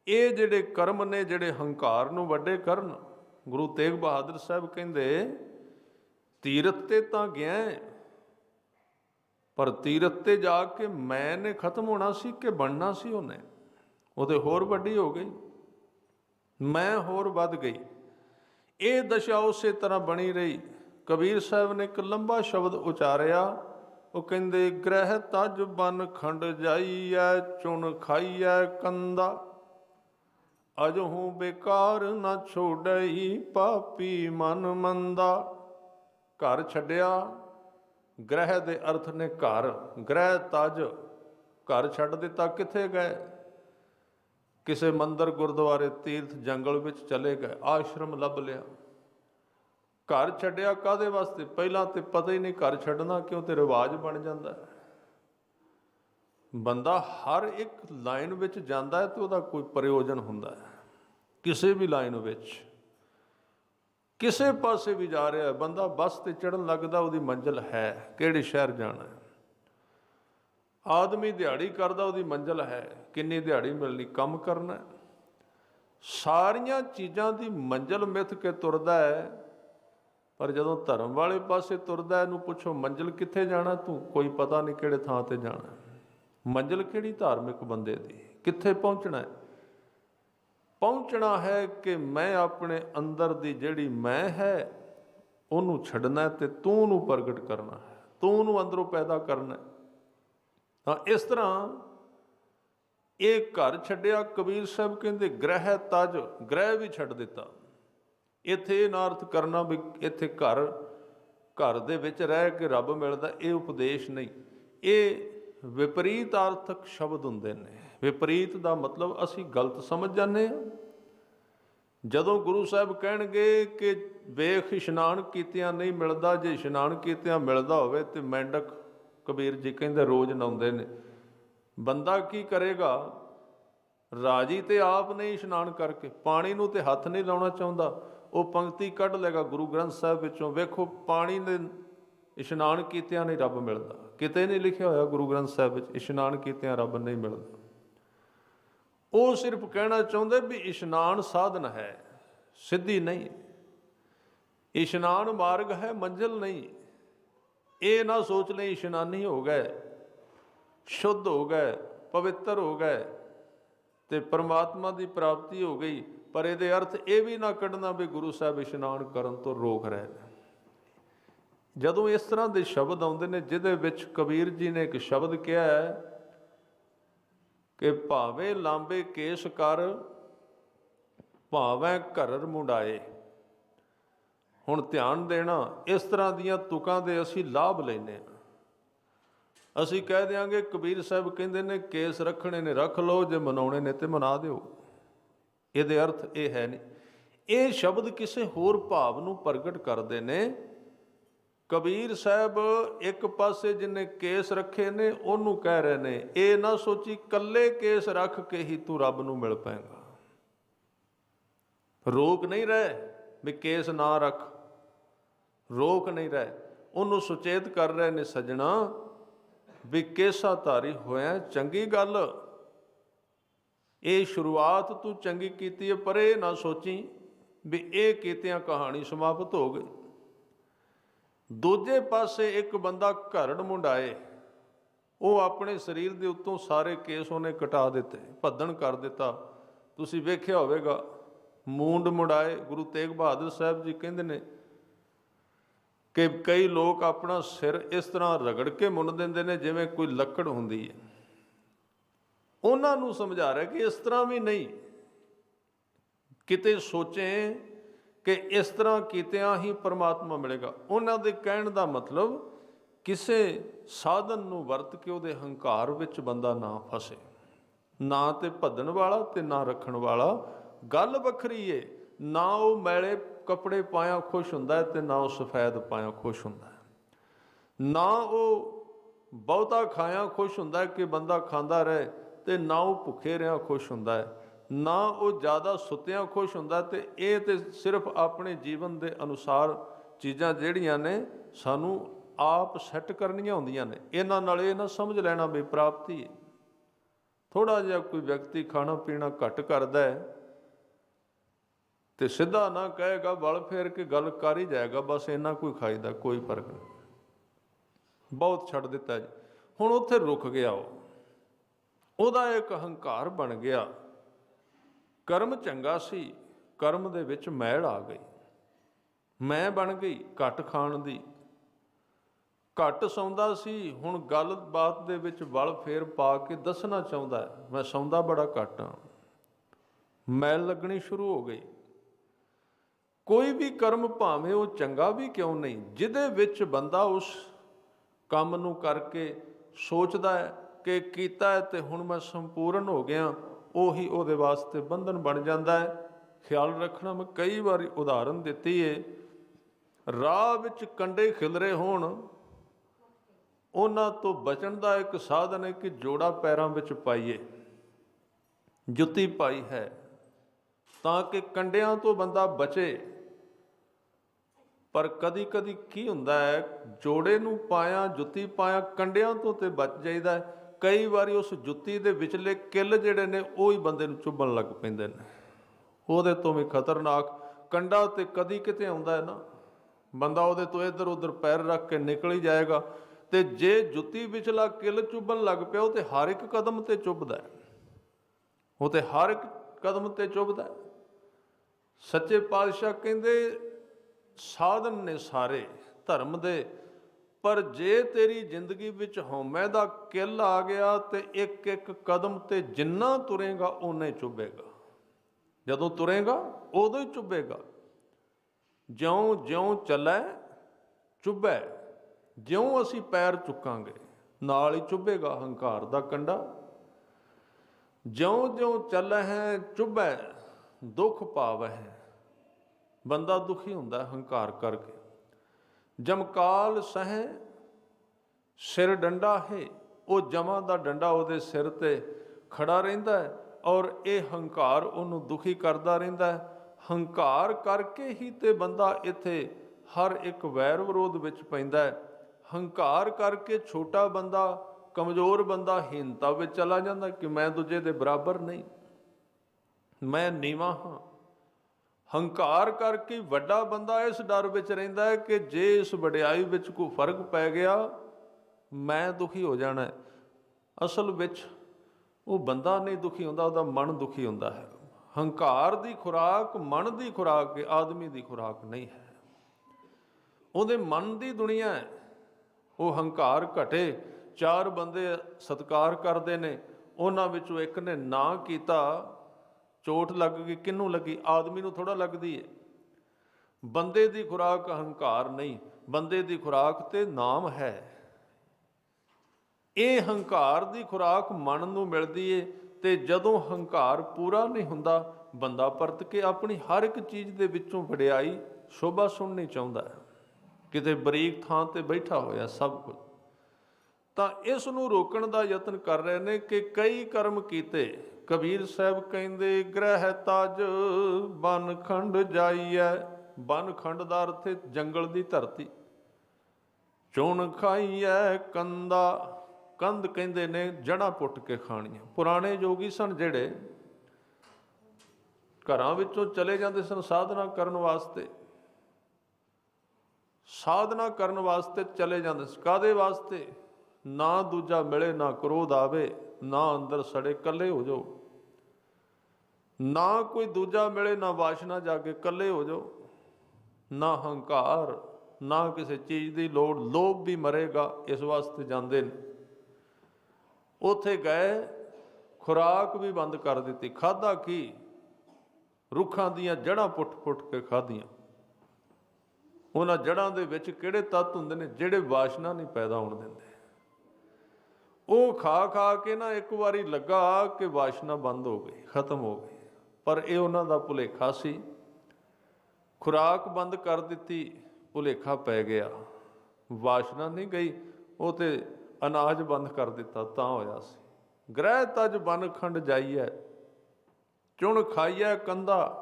ਇਹ ਜਿਹੜੇ ਕਰਮ ਨੇ, ਜਿਹੜੇ ਹੰਕਾਰ ਨੂੰ ਵੱਡੇ ਕਰਨ, ਗੁਰੂ ਤੇਗ ਬਹਾਦਰ ਸਾਹਿਬ ਕਹਿੰਦੇ ਤੀਰਥ ਤੇ ਤਾਂ ਗਿਆ ਹੈ, ਪਰ ਤੀਰਥ ਤੇ ਜਾ ਕੇ ਮੈਂ ਨੇ ਖਤਮ ਹੋਣਾ ਸੀ ਕਿ ਬਣਨਾ ਸੀ ਉਹਨੇ? ਉਹ ਤੇ ਹੋਰ ਵੱਡੀ ਹੋ ਗਈ। ਮੈਂ ਹੋਰ ਵੱਧ ਗਈ। ਇਹ ਦਸ਼ਾ ਉਸੇ ਤਰ੍ਹਾਂ ਬਣੀ ਰਹੀ। ਕਬੀਰ ਸਾਹਿਬ ਨੇ ਇੱਕ ਲੰਬਾ ਸ਼ਬਦ ਉਚਾਰਿਆ। ਉਹ ਕਹਿੰਦੇ ਗ੍ਰਹਿ ਤਜ ਬਨ ਖੰਡ ਜਾਈਐ ਚੁਣ ਖਾਈਐ ਕੰਦਾ। ਅਜਹੂ ਬੇਕਾਰ ਨਾ ਛੋੜਈ ਪਾਪੀ ਮਨ ਮੰਦਾ। ਘਰ ਛੱਡਿਆ, ਗ੍ਰਹਿ ਦੇ ਅਰਥ ਨੇ ਘਰ। ਗ੍ਰਹਿ ਤਜ ਘਰ ਛੱਡ ਦਿੱਤਾ, ਕਿੱਥੇ ਗਏ? ਕਿਸੇ ਮੰਦਰ, ਗੁਰਦੁਆਰੇ, ਤੀਰਥ, ਜੰਗਲ ਵਿੱਚ ਚਲੇ ਗਏ, ਆਸ਼ਰਮ ਲੱਭ ਲਿਆ। ਘਰ ਛੱਡਿਆ ਕਾਦੇ ਵਾਸਤੇ? ਪਹਿਲਾਂ ਤੇ ਪਤਾ ਹੀ ਨਹੀਂ ਘਰ ਛੱਡਣਾ ਕਿਉਂ ਤੇ ਰਿਵਾਜ ਬਣ ਜਾਂਦਾ ਹੈ। ਬੰਦਾ ਹਰ ਇੱਕ ਲਾਈਨ ਵਿੱਚ ਜਾਂਦਾ ਹੈ ਤੇ ਉਹਦਾ ਕੋਈ ਪ੍ਰਯੋਜਨ ਹੁੰਦਾ ਹੈ। ਕਿਸੇ ਵੀ ਲਾਈਨ ਵਿੱਚ। ਕਿਸੇ ਪਾਸੇ ਵੀ ਜਾ ਰਿਹਾ ਬੰਦਾ ਬੱਸ ਤੇ ਚੜਨ ਲੱਗਦਾ, ਉਹਦੀ ਮੰਜ਼ਿਲ ਹੈ। ਕਿਹੜੇ ਸ਼ਹਿਰ ਜਾਣਾ ਹੈ? ਆਦਮੀ ਦਿਹਾੜੀ ਕਰਦਾ, ਉਹਦੀ ਮੰਜ਼ਿਲ ਹੈ। ਕਿੰਨੀ ਦਿਹਾੜੀ ਮਿਲਣੀ? ਕੰਮ ਕਰਨਾ ਸਾਰੀਆਂ ਚੀਜ਼ਾਂ ਦੀ ਮੰਜ਼ਿਲ ਮਿੱਥ ਕੇ ਤੁਰਦਾ ਹੈ, ਪਰ ਜਦੋਂ ਧਰਮ ਵਾਲੇ ਪਾਸੇ ਤੁਰਦਾ ਇਹਨੂੰ ਪੁੱਛੋ, ਮੰਜ਼ਿਲ ਕਿੱਥੇ ਜਾਣਾ? ਤੂੰ ਕੋਈ ਪਤਾ ਨਹੀਂ ਕਿਹੜੇ ਥਾਂ ਤੇ ਜਾਣਾ ਹੈ। ਮੰਜ਼ਿਲ ਕਿਹੜੀ ਧਾਰਮਿਕ ਬੰਦੇ ਦੀ? ਕਿੱਥੇ ਪਹੁੰਚਣਾ ਹੈ? ਪਹੁੰਚਣਾ ਹੈ ਕਿ ਮੈਂ ਆਪਣੇ ਅੰਦਰ ਦੀ ਜਿਹੜੀ ਮੈਂ ਹੈ, ਉਹਨੂੰ ਛੱਡਣਾ ਹੈ ਤੇ ਤੂੰ ਨੂੰ ਪ੍ਰਗਟ ਕਰਨਾ ਹੈ। ਤੂੰ ਨੂੰ ਅੰਦਰੋਂ ਪੈਦਾ ਕਰਨਾ ਤਾਂ ਇਸ ਤਰ੍ਹਾਂ ਇਹ ਘਰ ਛੱਡਿਆ, ਕਬੀਰ ਸਾਹਿਬ ਕਹਿੰਦੇ, ਗ੍ਰਹਿ ਤਜ, ਗ੍ਰਹਿ ਵੀ ਛੱਡ ਦਿੱਤਾ। ਇੱਥੇ ਇਹ ਨਾਰਥ ਕਰਨਾ ਵੀ ਇੱਥੇ ਘਰ ਘਰ ਦੇ ਵਿੱਚ ਰਹਿ ਕੇ ਰੱਬ ਮਿਲਦਾ, ਇਹ ਉਪਦੇਸ਼ ਨਹੀਂ। ਇਹ ਵਿਪਰੀਤ ਆਰਥਕ ਸ਼ਬਦ ਹੁੰਦੇ ਨੇ। ਵਿਪਰੀਤ ਦਾ ਮਤਲਬ ਅਸੀਂ ਗਲਤ ਸਮਝ ਜਾਂਦੇ ਹਾਂ। ਜਦੋਂ ਗੁਰੂ ਸਾਹਿਬ ਕਹਿਣਗੇ ਕਿ ਵੇਖ ਇਸ਼ਨਾਨ ਕੀਤਿਆਂ ਨਹੀਂ ਮਿਲਦਾ, ਜੇ ਇਸ਼ਨਾਨ ਕੀਤਿਆਂ ਮਿਲਦਾ ਹੋਵੇ ਤੇ ਮੈਂਡਕ ਕਬੀਰ ਜੀ ਕਹਿੰਦੇ ਰੋਜ਼ ਨਹਾਉਂਦੇ ਨੇ। ਬੰਦਾ ਕੀ ਕਰੇਗਾ? ਰਾਜੀ ਤੇ ਆਪ ਨਹੀਂ ਇਸ਼ਨਾਨ ਕਰਕੇ, ਪਾਣੀ ਨੂੰ ਤੇ ਹੱਥ ਨਹੀਂ ਲਾਉਣਾ ਚਾਹੁੰਦਾ। ਉਹ ਪੰਕਤੀ ਕੱਢ ਲੇਗਾ ਗੁਰੂ ਗ੍ਰੰਥ ਸਾਹਿਬ ਵਿੱਚੋਂ, ਵੇਖੋ ਪਾਣੀ ਦੇ ਇਸ਼ਨਾਨ ਕੀਤਿਆਂ ਨਹੀਂ ਰੱਬ ਮਿਲਦਾ। ਕਿਤੇ ਨਹੀਂ ਲਿਖਿਆ ਹੋਇਆ ਗੁਰੂ ਗ੍ਰੰਥ ਸਾਹਿਬ ਵਿੱਚ, ਇਸ਼ਨਾਨ ਕੀਤਿਆਂ ਰੱਬ ਨਹੀਂ ਮਿਲਦਾ। ਉਹ ਸਿਰਫ ਕਹਿਣਾ ਚਾਹੁੰਦੇ ਵੀ ਇਸ਼ਨਾਨ ਸਾਧਨ ਹੈ, ਸਿੱਧੀ ਨਹੀਂ। ਇਸ਼ਨਾਨ ਮਾਰਗ ਹੈ, ਮੰਜ਼ਿਲ ਨਹੀਂ। ਇਹ ਨਾ ਸੋਚ ਲਈ ਇਸ਼ਨਾਨੀ ਹੋ ਗਏ, ਸ਼ੁੱਧ ਹੋ ਗਏ, ਪਵਿੱਤਰ ਹੋ ਗਏ ਤੇ ਪਰਮਾਤਮਾ ਦੀ ਪ੍ਰਾਪਤੀ ਹੋ ਗਈ। ਪਰ ਇਹਦੇ ਅਰਥ ਇਹ ਵੀ ਨਾ ਕੱਢਣਾ ਵੀ ਗੁਰੂ ਸਾਹਿਬ ਇਸ਼ਨਾਨ ਕਰਨ ਤੋਂ ਰੋਕ ਰਹੇ ਨੇ। ਜਦੋਂ ਇਸ ਤਰ੍ਹਾਂ ਦੇ ਸ਼ਬਦ ਆਉਂਦੇ ਨੇ, ਜਿਹਦੇ ਵਿੱਚ ਕਬੀਰ ਜੀ ਨੇ ਇੱਕ ਸ਼ਬਦ ਕਿਹਾ ਹੈ ਕਿ ਭਾਵੇਂ ਲਾਂਬੇ ਕੇਸ ਕਰ, ਭਾਵੇਂ ਘਰਰ ਮੁੰਡਾਏ। ਹੁਣ ਧਿਆਨ ਦੇਣਾ, ਇਸ ਤਰ੍ਹਾਂ ਦੀਆਂ ਤੁਕਾਂ ਦੇ ਅਸੀਂ ਲਾਭ ਲੈਨੇ ਆ ਅਸੀਂ ਕਹਿ ਦਿਆਂਗੇ, ਕਬੀਰ ਸਾਹਿਬ ਕਹਿੰਦੇ ਨੇ, ਕੇਸ ਰੱਖਣੇ ਨੇ ਰੱਖ ਲਓ, ਜੇ ਮਨਾਉਣੇ ਨੇ ਤੇ ਮਨਾ ਦਿਓ। ਇਹਦੇ ਅਰਥ ਇਹ ਹੈ ਨਹੀਂ। ਇਹ ਸ਼ਬਦ ਕਿਸੇ ਹੋਰ ਭਾਵ ਨੂੰ ਪ੍ਰਗਟ ਕਰਦੇ ਨੇ ਕਬੀਰ ਸਾਹਿਬ ਇੱਕ ਪਾਸੇ ਜਿਨੇ ਕੇਸ ਰੱਖੇ ਨੇ, ਉਹਨੂੰ ਕਹਿ ਰਹੇ ਨੇ, ਇਹ ਨਾ ਸੋਚੀ ਕੱਲੇ ਕੇਸ ਰੱਖ ਕੇ ਹੀ ਤੂੰ ਰੱਬ ਨੂੰ ਮਿਲ ਪਾਏਗਾ। ਰੋਕ ਨਹੀਂ ਰਹੇ ਵੀ ਕੇਸ ਨਾ ਰੱਖ। ਰੋਕ ਨਹੀਂ ਰਹੇ। ਉਹਨੂੰ ਸੁਚੇਤ ਕਰ ਰਹੇ ਨੇ ਸਜਣਾ ਵੀ ਕੇਸਾ ਧਾਰੀ ਹੋਇਆ ਚੰਗੀ ਗੱਲ। ਇਹ ਸ਼ੁਰੂਆਤ ਤੂੰ ਚੰਗੀ ਕੀਤੀ ਹੈ ਪਰ ਇਹ ਨਾ ਸੋਚੀ ਵੀ ਇਹ ਕੀਤਿਆਂ ਕਹਾਣੀ ਸਮਾਪਤ ਹੋ ਗਈ। ਦੂਜੇ ਪਾਸੇ ਇੱਕ ਬੰਦਾ ਘਰੜ ਮੁੰਡਾਏ, ਉਹ ਆਪਣੇ ਸਰੀਰ ਦੇ ਉੱਤੋਂ ਸਾਰੇ ਕੇਸ ਉਹਨੇ ਕਟਾ ਦਿੱਤੇ, ਭੱਦਣ ਕਰ ਦਿੱਤਾ। ਤੁਸੀਂ ਵੇਖਿਆ ਹੋਵੇਗਾ, ਮੂੰਡ ਮੁੰਡਾਏ, ਗੁਰੂ ਤੇਗ ਬਹਾਦਰ ਸਾਹਿਬ ਜੀ ਕਹਿੰਦੇ ਨੇ ਕਿ ਕਈ ਲੋਕ ਆਪਣਾ ਸਿਰ ਇਸ ਤਰ੍ਹਾਂ ਰਗੜ ਕੇ ਮੁੰਨ ਦਿੰਦੇ ਨੇ ਜਿਵੇਂ ਕੋਈ ਲੱਕੜ ਹੁੰਦੀ ਹੈ। ਉਹਨਾਂ ਨੂੰ ਸਮਝਾ ਰਿਹਾ ਕਿ ਇਸ ਤਰ੍ਹਾਂ ਵੀ ਨਹੀਂ। ਕਿਤੇ ਸੋਚੇ ਕਿ ਇਸ ਤਰ੍ਹਾਂ ਕੀਤਿਆਂ ਹੀ ਪਰਮਾਤਮਾ ਮਿਲੇਗਾ। ਉਹਨਾਂ ਦੇ ਕਹਿਣ ਦਾ ਮਤਲਬ ਕਿਸੇ ਸਾਧਨ ਨੂੰ ਵਰਤ ਕੇ ਉਹਦੇ ਹੰਕਾਰ ਵਿੱਚ ਬੰਦਾ ਨਾ ਫਸੇ। ਨਾ ਤੇ ਭੱਜਣ ਵਾਲਾ ਤੇ ਨਾ ਰੱਖਣ ਵਾਲਾ। ਗੱਲ ਵੱਖਰੀ ਏ। ਨਾ ਉਹ ਮੈਲੇ ਕੱਪੜੇ ਪਾਇਆ ਖੁਸ਼ ਹੁੰਦਾ ਹੈ ਤੇ ਨਾ ਉਹ ਸਫੈਦ ਪਾਇਆ ਖੁਸ਼ ਹੁੰਦਾ। ਨਾ ਉਹ ਬਹੁਤਾ ਖਾਇਆ ਖੁਸ਼ ਹੁੰਦਾ ਕਿ ਬੰਦਾ ਖਾਂਦਾ ਰਹੇ ਤੇ ਨਾ ਉਹ ਭੁੱਖੇ ਰਿਹਾ ਖੁਸ਼ ਹੁੰਦਾ। ਹੈ ਨਾ ਉਹ ਜ਼ਿਆਦਾ ਸੁੱਤਿਆਂ ਖੁਸ਼ ਹੁੰਦਾ ਤੇ ਇਹ ਤੇ ਸਿਰਫ ਆਪਣੇ ਜੀਵਨ ਦੇ ਅਨੁਸਾਰ ਚੀਜ਼ਾਂ ਜਿਹੜੀਆਂ ਨੇ ਸਾਨੂੰ ਆਪ ਸੈੱਟ ਕਰਨੀਆਂ ਹੁੰਦੀਆਂ ਨੇ। ਇਹਨਾਂ ਨਾਲ ਇਹ ਨਾ ਸਮਝ ਲੈਣਾ ਵੀ ਪ੍ਰਾਪਤੀ ਹੈ। ਥੋੜਾ ਜਿਹਾ ਕੋਈ ਵਿਅਕਤੀ ਖਾਣਾ ਪੀਣਾ ਘੱਟ ਕਰਦਾ ਹੈ ਤੇ ਸਿੱਧਾ ਨਾ ਕਹੇਗਾ ਬਲ ਫੇਰ ਕੇ ਗੱਲ ਕਰ ਹੀ ਜਾਏਗਾ, ਬਸ ਇੰਨਾ ਕੋਈ ਖਾਈਦਾ ਕੋਈ ਫ਼ਰਕ ਨਹੀਂ। ਬਹੁਤ ਛੱਡ ਦਿੱਤਾ ਜੀ। ਹੁਣ ਉੱਥੇ ਰੁਕ ਗਿਆ ਉਹ। ਉਹਦਾ ਇੱਕ ਹੰਕਾਰ ਬਣ ਗਿਆ। ਕਰਮ ਚੰਗਾ ਸੀ, ਕਰਮ ਦੇ ਵਿੱਚ ਮੈਲ ਆ ਗਈ। ਮੈਂ ਬਣ ਗਈ ਘੱਟ ਖਾਣ ਦੀ। ਘੱਟ ਸੌਂਦਾ ਸੀ, ਹੁਣ ਗੱਲਬਾਤ ਦੇ ਵਿੱਚ ਵਲ ਫੇਰ ਪਾ ਕੇ ਦੱਸਣਾ ਚਾਹੁੰਦਾ ਮੈਂ ਸੌਂਦਾ ਬੜਾ ਘੱਟ ਹਾਂ। ਮੈਲ ਲੱਗਣੀ ਸ਼ੁਰੂ ਹੋ ਗਈ। ਕੋਈ ਵੀ ਕਰਮ ਭਾਵੇਂ ਉਹ ਚੰਗਾ ਵੀ ਕਿਉਂ ਨਹੀਂ, ਜਿਹਦੇ ਵਿੱਚ ਬੰਦਾ ਉਸ ਕੰਮ ਨੂੰ ਕਰਕੇ ਸੋਚਦਾ ਹੈ ਕਿ ਕੀਤਾ ਹੈ ਤੇ ਹੁਣ ਮੈਂ ਸੰਪੂਰਨ ਹੋ ਗਿਆ। ਉਹੀ ਉਹਦੇ ਵਾਸਤੇ ਬੰਧਨ ਬਣ ਜਾਂਦਾ ਹੈ। ਖਿਆਲ ਰੱਖਣਾ ਮੈਂ ਕਈ ਵਾਰੀ ਉਦਾਹਰਨ ਦਿੱਤੀ ਏ। ਰਾਹ ਵਿੱਚ ਕੰਡੇ ਖਿਲਰੇ ਹੋਣ, ਉਹਨਾਂ ਤੋਂ ਬਚਣ ਦਾ ਇੱਕ ਸਾਧਨ ਹੈ ਕਿ ਜੋੜਾ ਪੈਰਾਂ ਵਿੱਚ ਪਾਈਏ। ਜੁੱਤੀ ਪਾਈ ਹੈ ਤਾਂ ਕਿ ਕੰਡਿਆਂ ਤੋਂ ਬੰਦਾ ਬਚੇ। ਪਰ ਕਦੀ ਕਦੀ ਕੀ ਹੁੰਦਾ ਹੈ, ਜੋੜੇ ਨੂੰ ਪਾਇਆ, ਜੁੱਤੀ ਪਾਇਆ, ਕੰਡਿਆਂ ਤੋਂ ਤੇ ਬਚ ਜਾਈਦਾ ਕਈ ਵਾਰੀ ਉਸ ਜੁੱਤੀ ਦੇ ਵਿਚਲੇ ਕਿੱਲ ਜਿਹੜੇ ਨੇ, ਉਹ ਹੀ ਬੰਦੇ ਨੂੰ ਚੁੱਭਣ ਲੱਗ ਪੈਂਦੇ ਨੇ। ਉਹਦੇ ਤੋਂ ਵੀ ਖਤਰਨਾਕ ਕੰਡਾ ਤੇ ਕਦੀ ਕਿਤੇ ਆਉਂਦਾ ਹੈ ਨਾ, ਬੰਦਾ ਉਹਦੇ ਤੋਂ ਇੱਧਰ ਉੱਧਰ ਪੈਰ ਰੱਖ ਕੇ ਨਿਕਲ ਹੀ ਜਾਏਗਾ ਤੇ ਜੇ ਜੁੱਤੀ ਵਿਚਲਾ ਕਿੱਲ ਚੁੱਭਣ ਲੱਗ ਪਿਆ, ਉਹ ਤੇ ਹਰ ਇੱਕ ਕਦਮ ਤੇ ਚੁੱਭਦਾ ਹੈ। ਉਹ ਤੇ ਹਰ ਇੱਕ ਕਦਮ ਤੇ ਚੁੱਭਦਾ ਸੱਚੇ ਪਾਤਸ਼ਾਹ ਕਹਿੰਦੇ, ਸਾਧਨ ਨੇ ਸਾਰੇ, ਧਰਮ ਦੇ ਪਰ ਜੇ ਤੇਰੀ ਜ਼ਿੰਦਗੀ ਵਿੱਚ ਹਉਮੈ ਦਾ ਕਿੱਲ ਆ ਗਿਆ ਤੇ ਇੱਕ ਇੱਕ ਕਦਮ ਤੇ ਜਿੰਨਾ ਤੁਰੇਗਾ, ਓਨਾ ਚੁੱਭੇਗਾ। ਜਦੋਂ ਤੁਰੇਗਾ ਉਦੋਂ ਹੀ ਚੁੱਭੇਗਾ। ਜਿਉਂ ਜਿਉਂ ਚੱਲੈ, ਚੁੱਭੈ। ਜਿਉਂ ਅਸੀਂ ਪੈਰ ਚੁੱਕਾਂਗੇ, ਨਾਲ ਹੀ ਚੁੱਭੇਗਾ ਹੰਕਾਰ ਦਾ ਕੰਡਾ। ਜਿਉਂ ਜਿਉਂ ਚੱਲੈ ਹੈ ਚੁੱਭੈ, ਦੁੱਖ ਪਾਵੈ। ਬੰਦਾ ਦੁਖੀ ਹੁੰਦਾ ਹੰਕਾਰ ਕਰਕੇ। ਜਮਕਾਲ ਸਹਿ, ਸਿਰ ਡੰਡਾ ਹੈ। ਉਹ ਜਮਾ ਦਾ ਡੰਡਾ ਉਹਦੇ ਸਿਰ ਤੇ ਖੜਾ ਰਹਿੰਦਾ ਹੈ ਔਰ ਇਹ ਹੰਕਾਰ ਉਹਨੂੰ ਦੁਖੀ ਕਰਦਾ ਰਹਿੰਦਾ ਹੈ। ਹੰਕਾਰ ਕਰਕੇ ਹੀ ਤੇ ਬੰਦਾ ਇੱਥੇ ਹਰ ਇੱਕ ਵੈਰ ਵਿਰੋਧ ਵਿੱਚ ਪੈਂਦਾ ਹੈ। ਹੰਕਾਰ ਕਰਕੇ ਛੋਟਾ ਬੰਦਾ, ਕਮਜ਼ੋਰ ਬੰਦਾ ਹੀਨਤਾ ਵਿੱਚ ਚਲਾ ਜਾਂਦਾ ਕਿ ਮੈਂ ਦੂਜੇ ਦੇ ਬਰਾਬਰ ਨਹੀਂ। ਮੈਂ ਨੀਵਾਂ ਹਾਂ। ਹੰਕਾਰ ਕਰਕੇ ਵੱਡਾ ਬੰਦਾ ਇਸ ਡਰ ਵਿੱਚ ਰਹਿੰਦਾ ਹੈ ਕਿ ਜੇ ਇਸ ਵਡਿਆਈ ਵਿੱਚ ਕੋਈ ਫ਼ਰਕ ਪੈ ਗਿਆ, ਮੈਂ ਦੁਖੀ ਹੋ ਜਾਣਾ ਅਸਲ ਵਿੱਚ ਉਹ ਬੰਦਾ ਨਹੀਂ ਦੁਖੀ ਹੁੰਦਾ, ਉਹਦਾ ਮਨ ਦੁਖੀ ਹੁੰਦਾ ਹੈ। ਹੰਕਾਰ ਦੀ ਖੁਰਾਕ ਮਨ ਦੀ ਖੁਰਾਕ ਹੈ, ਆਦਮੀ ਦੀ ਖੁਰਾਕ ਨਹੀਂ ਹੈ। ਉਹਦੇ ਮਨ ਦੀ ਦੁਨੀਆ ਹੈ। ਉਹ ਹੰਕਾਰ ਘਟੇ, ਚਾਰ ਬੰਦੇ ਸਤਕਾਰ ਕਰਦੇ ਨੇ, ਉਹਨਾਂ ਵਿੱਚੋਂ ਇੱਕ ਨੇ ਨਾ ਕੀਤਾ ਚੋਟ ਲੱਗ ਗਈ, ਕਿੰਨੂੰ ਲੱਗੀ? ਆਦਮੀ ਨੂੰ ਥੋੜਾ ਲੱਗਦੀ ਹੈ ਬੰਦੇ ਦੀ ਖੁਰਾਕ ਹੰਕਾਰ ਨਹੀਂ, ਬੰਦੇ ਦੀ ਖੁਰਾਕ ਤੇ ਨਾਮ ਹੈ। ਇਹ ਹੰਕਾਰ ਦੀ ਖੁਰਾਕ ਮਨ ਨੂੰ ਮਿਲਦੀ ਏ ਤੇ ਜਦੋਂ ਹੰਕਾਰ ਪੂਰਾ ਨਹੀਂ ਹੁੰਦਾ, ਬੰਦਾ ਪਰਤ ਕੇ ਆਪਣੀ ਹਰ ਇੱਕ ਚੀਜ਼ ਦੇ ਵਿੱਚੋਂ ਵਡਿਆਈ ਸ਼ੋਭਾ ਸੁਣਨੀ ਚਾਹੁੰਦਾ ਹੈ। ਕਿਤੇ ਬਰੀਕ ਥਾਂ ਤੇ ਬੈਠਾ ਹੋਇਆ ਸਭ ਕੁਝ। ਤਾਂ ਇਸ ਨੂੰ ਰੋਕਣ ਦਾ ਯਤਨ ਕਰ ਰਹੇ ਨੇ ਕਿ ਕਈ ਕਰਮ ਕੀਤੇ ਕਬੀਰ ਸਾਹਿਬ ਕਹਿੰਦੇ, ਗ੍ਰਹਿ ਤਜ, ਬਨ ਖੰਡ ਜਾਈਐ। ਬਨ ਖੰਡ ਦਾ ਅਰਥ ਹੈ ਜੰਗਲ ਦੀ ਧਰਤੀ। ਚੁਣ ਖਾਈਐ ਕੰਦਾ। ਕੰਧ ਕਹਿੰਦੇ ਨੇ ਜੜਾਂ ਪੁੱਟ ਕੇ ਖਾਣੀਆਂ। ਪੁਰਾਣੇ ਯੋਗੀ ਸਨ ਜਿਹੜੇ ਘਰਾਂ ਵਿੱਚੋਂ ਚਲੇ ਜਾਂਦੇ ਸਨ ਸਾਧਨਾ ਕਰਨ ਵਾਸਤੇ। ਸਾਧਨਾ ਕਰਨ ਵਾਸਤੇ ਚਲੇ ਜਾਂਦੇ ਸੀ ਕਾਦੇ ਵਾਸਤੇ? ਨਾ ਦੂਜਾ ਮਿਲੇ, ਨਾ ਕ੍ਰੋਧ ਆਵੇ। ਨਾ ਅੰਦਰ ਸੜੇ ਕੱਲੇ ਹੋ ਜਾਓ। ਨਾ ਕੋਈ ਦੂਜਾ ਮਿਲੇ, ਨਾ ਵਾਸ਼ਨਾ ਜਾਗੇ ਕੱਲੇ ਹੋ ਜਾਓ। ਨਾ ਹੰਕਾਰ, ਨਾ ਕਿਸੇ ਚੀਜ਼ ਦੀ ਲੋੜ, ਲੋਭ ਵੀ ਮਰੇਗਾ, ਇਸ ਵਾਸਤੇ ਜਾਂਦੇ ਨੇ। ਉਥੇ ਗਏ, ਖੁਰਾਕ ਵੀ ਬੰਦ ਕਰ ਦਿੱਤੀ। ਖਾਦਾ ਕੀ? ਰੁੱਖਾਂ ਦੀਆਂ ਜੜਾਂ ਪੁੱਟ-ਪੁੱਟ ਕੇ ਖਾਧੀਆਂ। ਉਹਨਾਂ ਜੜਾਂ ਦੇ ਵਿੱਚ ਕਿਹੜੇ ਤੱਤ ਹੁੰਦੇ ਨੇ, ਜਿਹੜੇ ਵਾਸ਼ਨਾ ਨਹੀਂ ਪੈਦਾ ਹੋਣ ਦਿੰਦੇ? ਉਹ ਖਾ ਖਾ ਕੇ ਨਾ ਇੱਕ ਵਾਰੀ ਲੱਗਾ ਕਿ ਵਾਸ਼ਨਾ ਬੰਦ ਹੋ ਗਈ, ਖਤਮ ਹੋ ਗਈ। ਪਰ ਇਹ ਉਹਨਾਂ ਦਾ ਭੁਲੇਖਾ ਸੀ। ਖੁਰਾਕ ਬੰਦ ਕਰ ਦਿੱਤੀ, ਭੁਲੇਖਾ ਪੈ ਗਿਆ। ਵਾਸ਼ਨਾ ਨਹੀਂ ਗਈ, ਉਹ ਤੇ ਅਨਾਜ ਬੰਦ ਕਰ ਦਿੱਤਾ, ਤਾਂ ਹੋਇਆ ਸੀ। ਗ੍ਰਹਿ ਤਜ ਬਨ ਖੰਡ ਜਾਈਐ, ਚੁਣ ਖਾਈਐ ਕੰਦਾ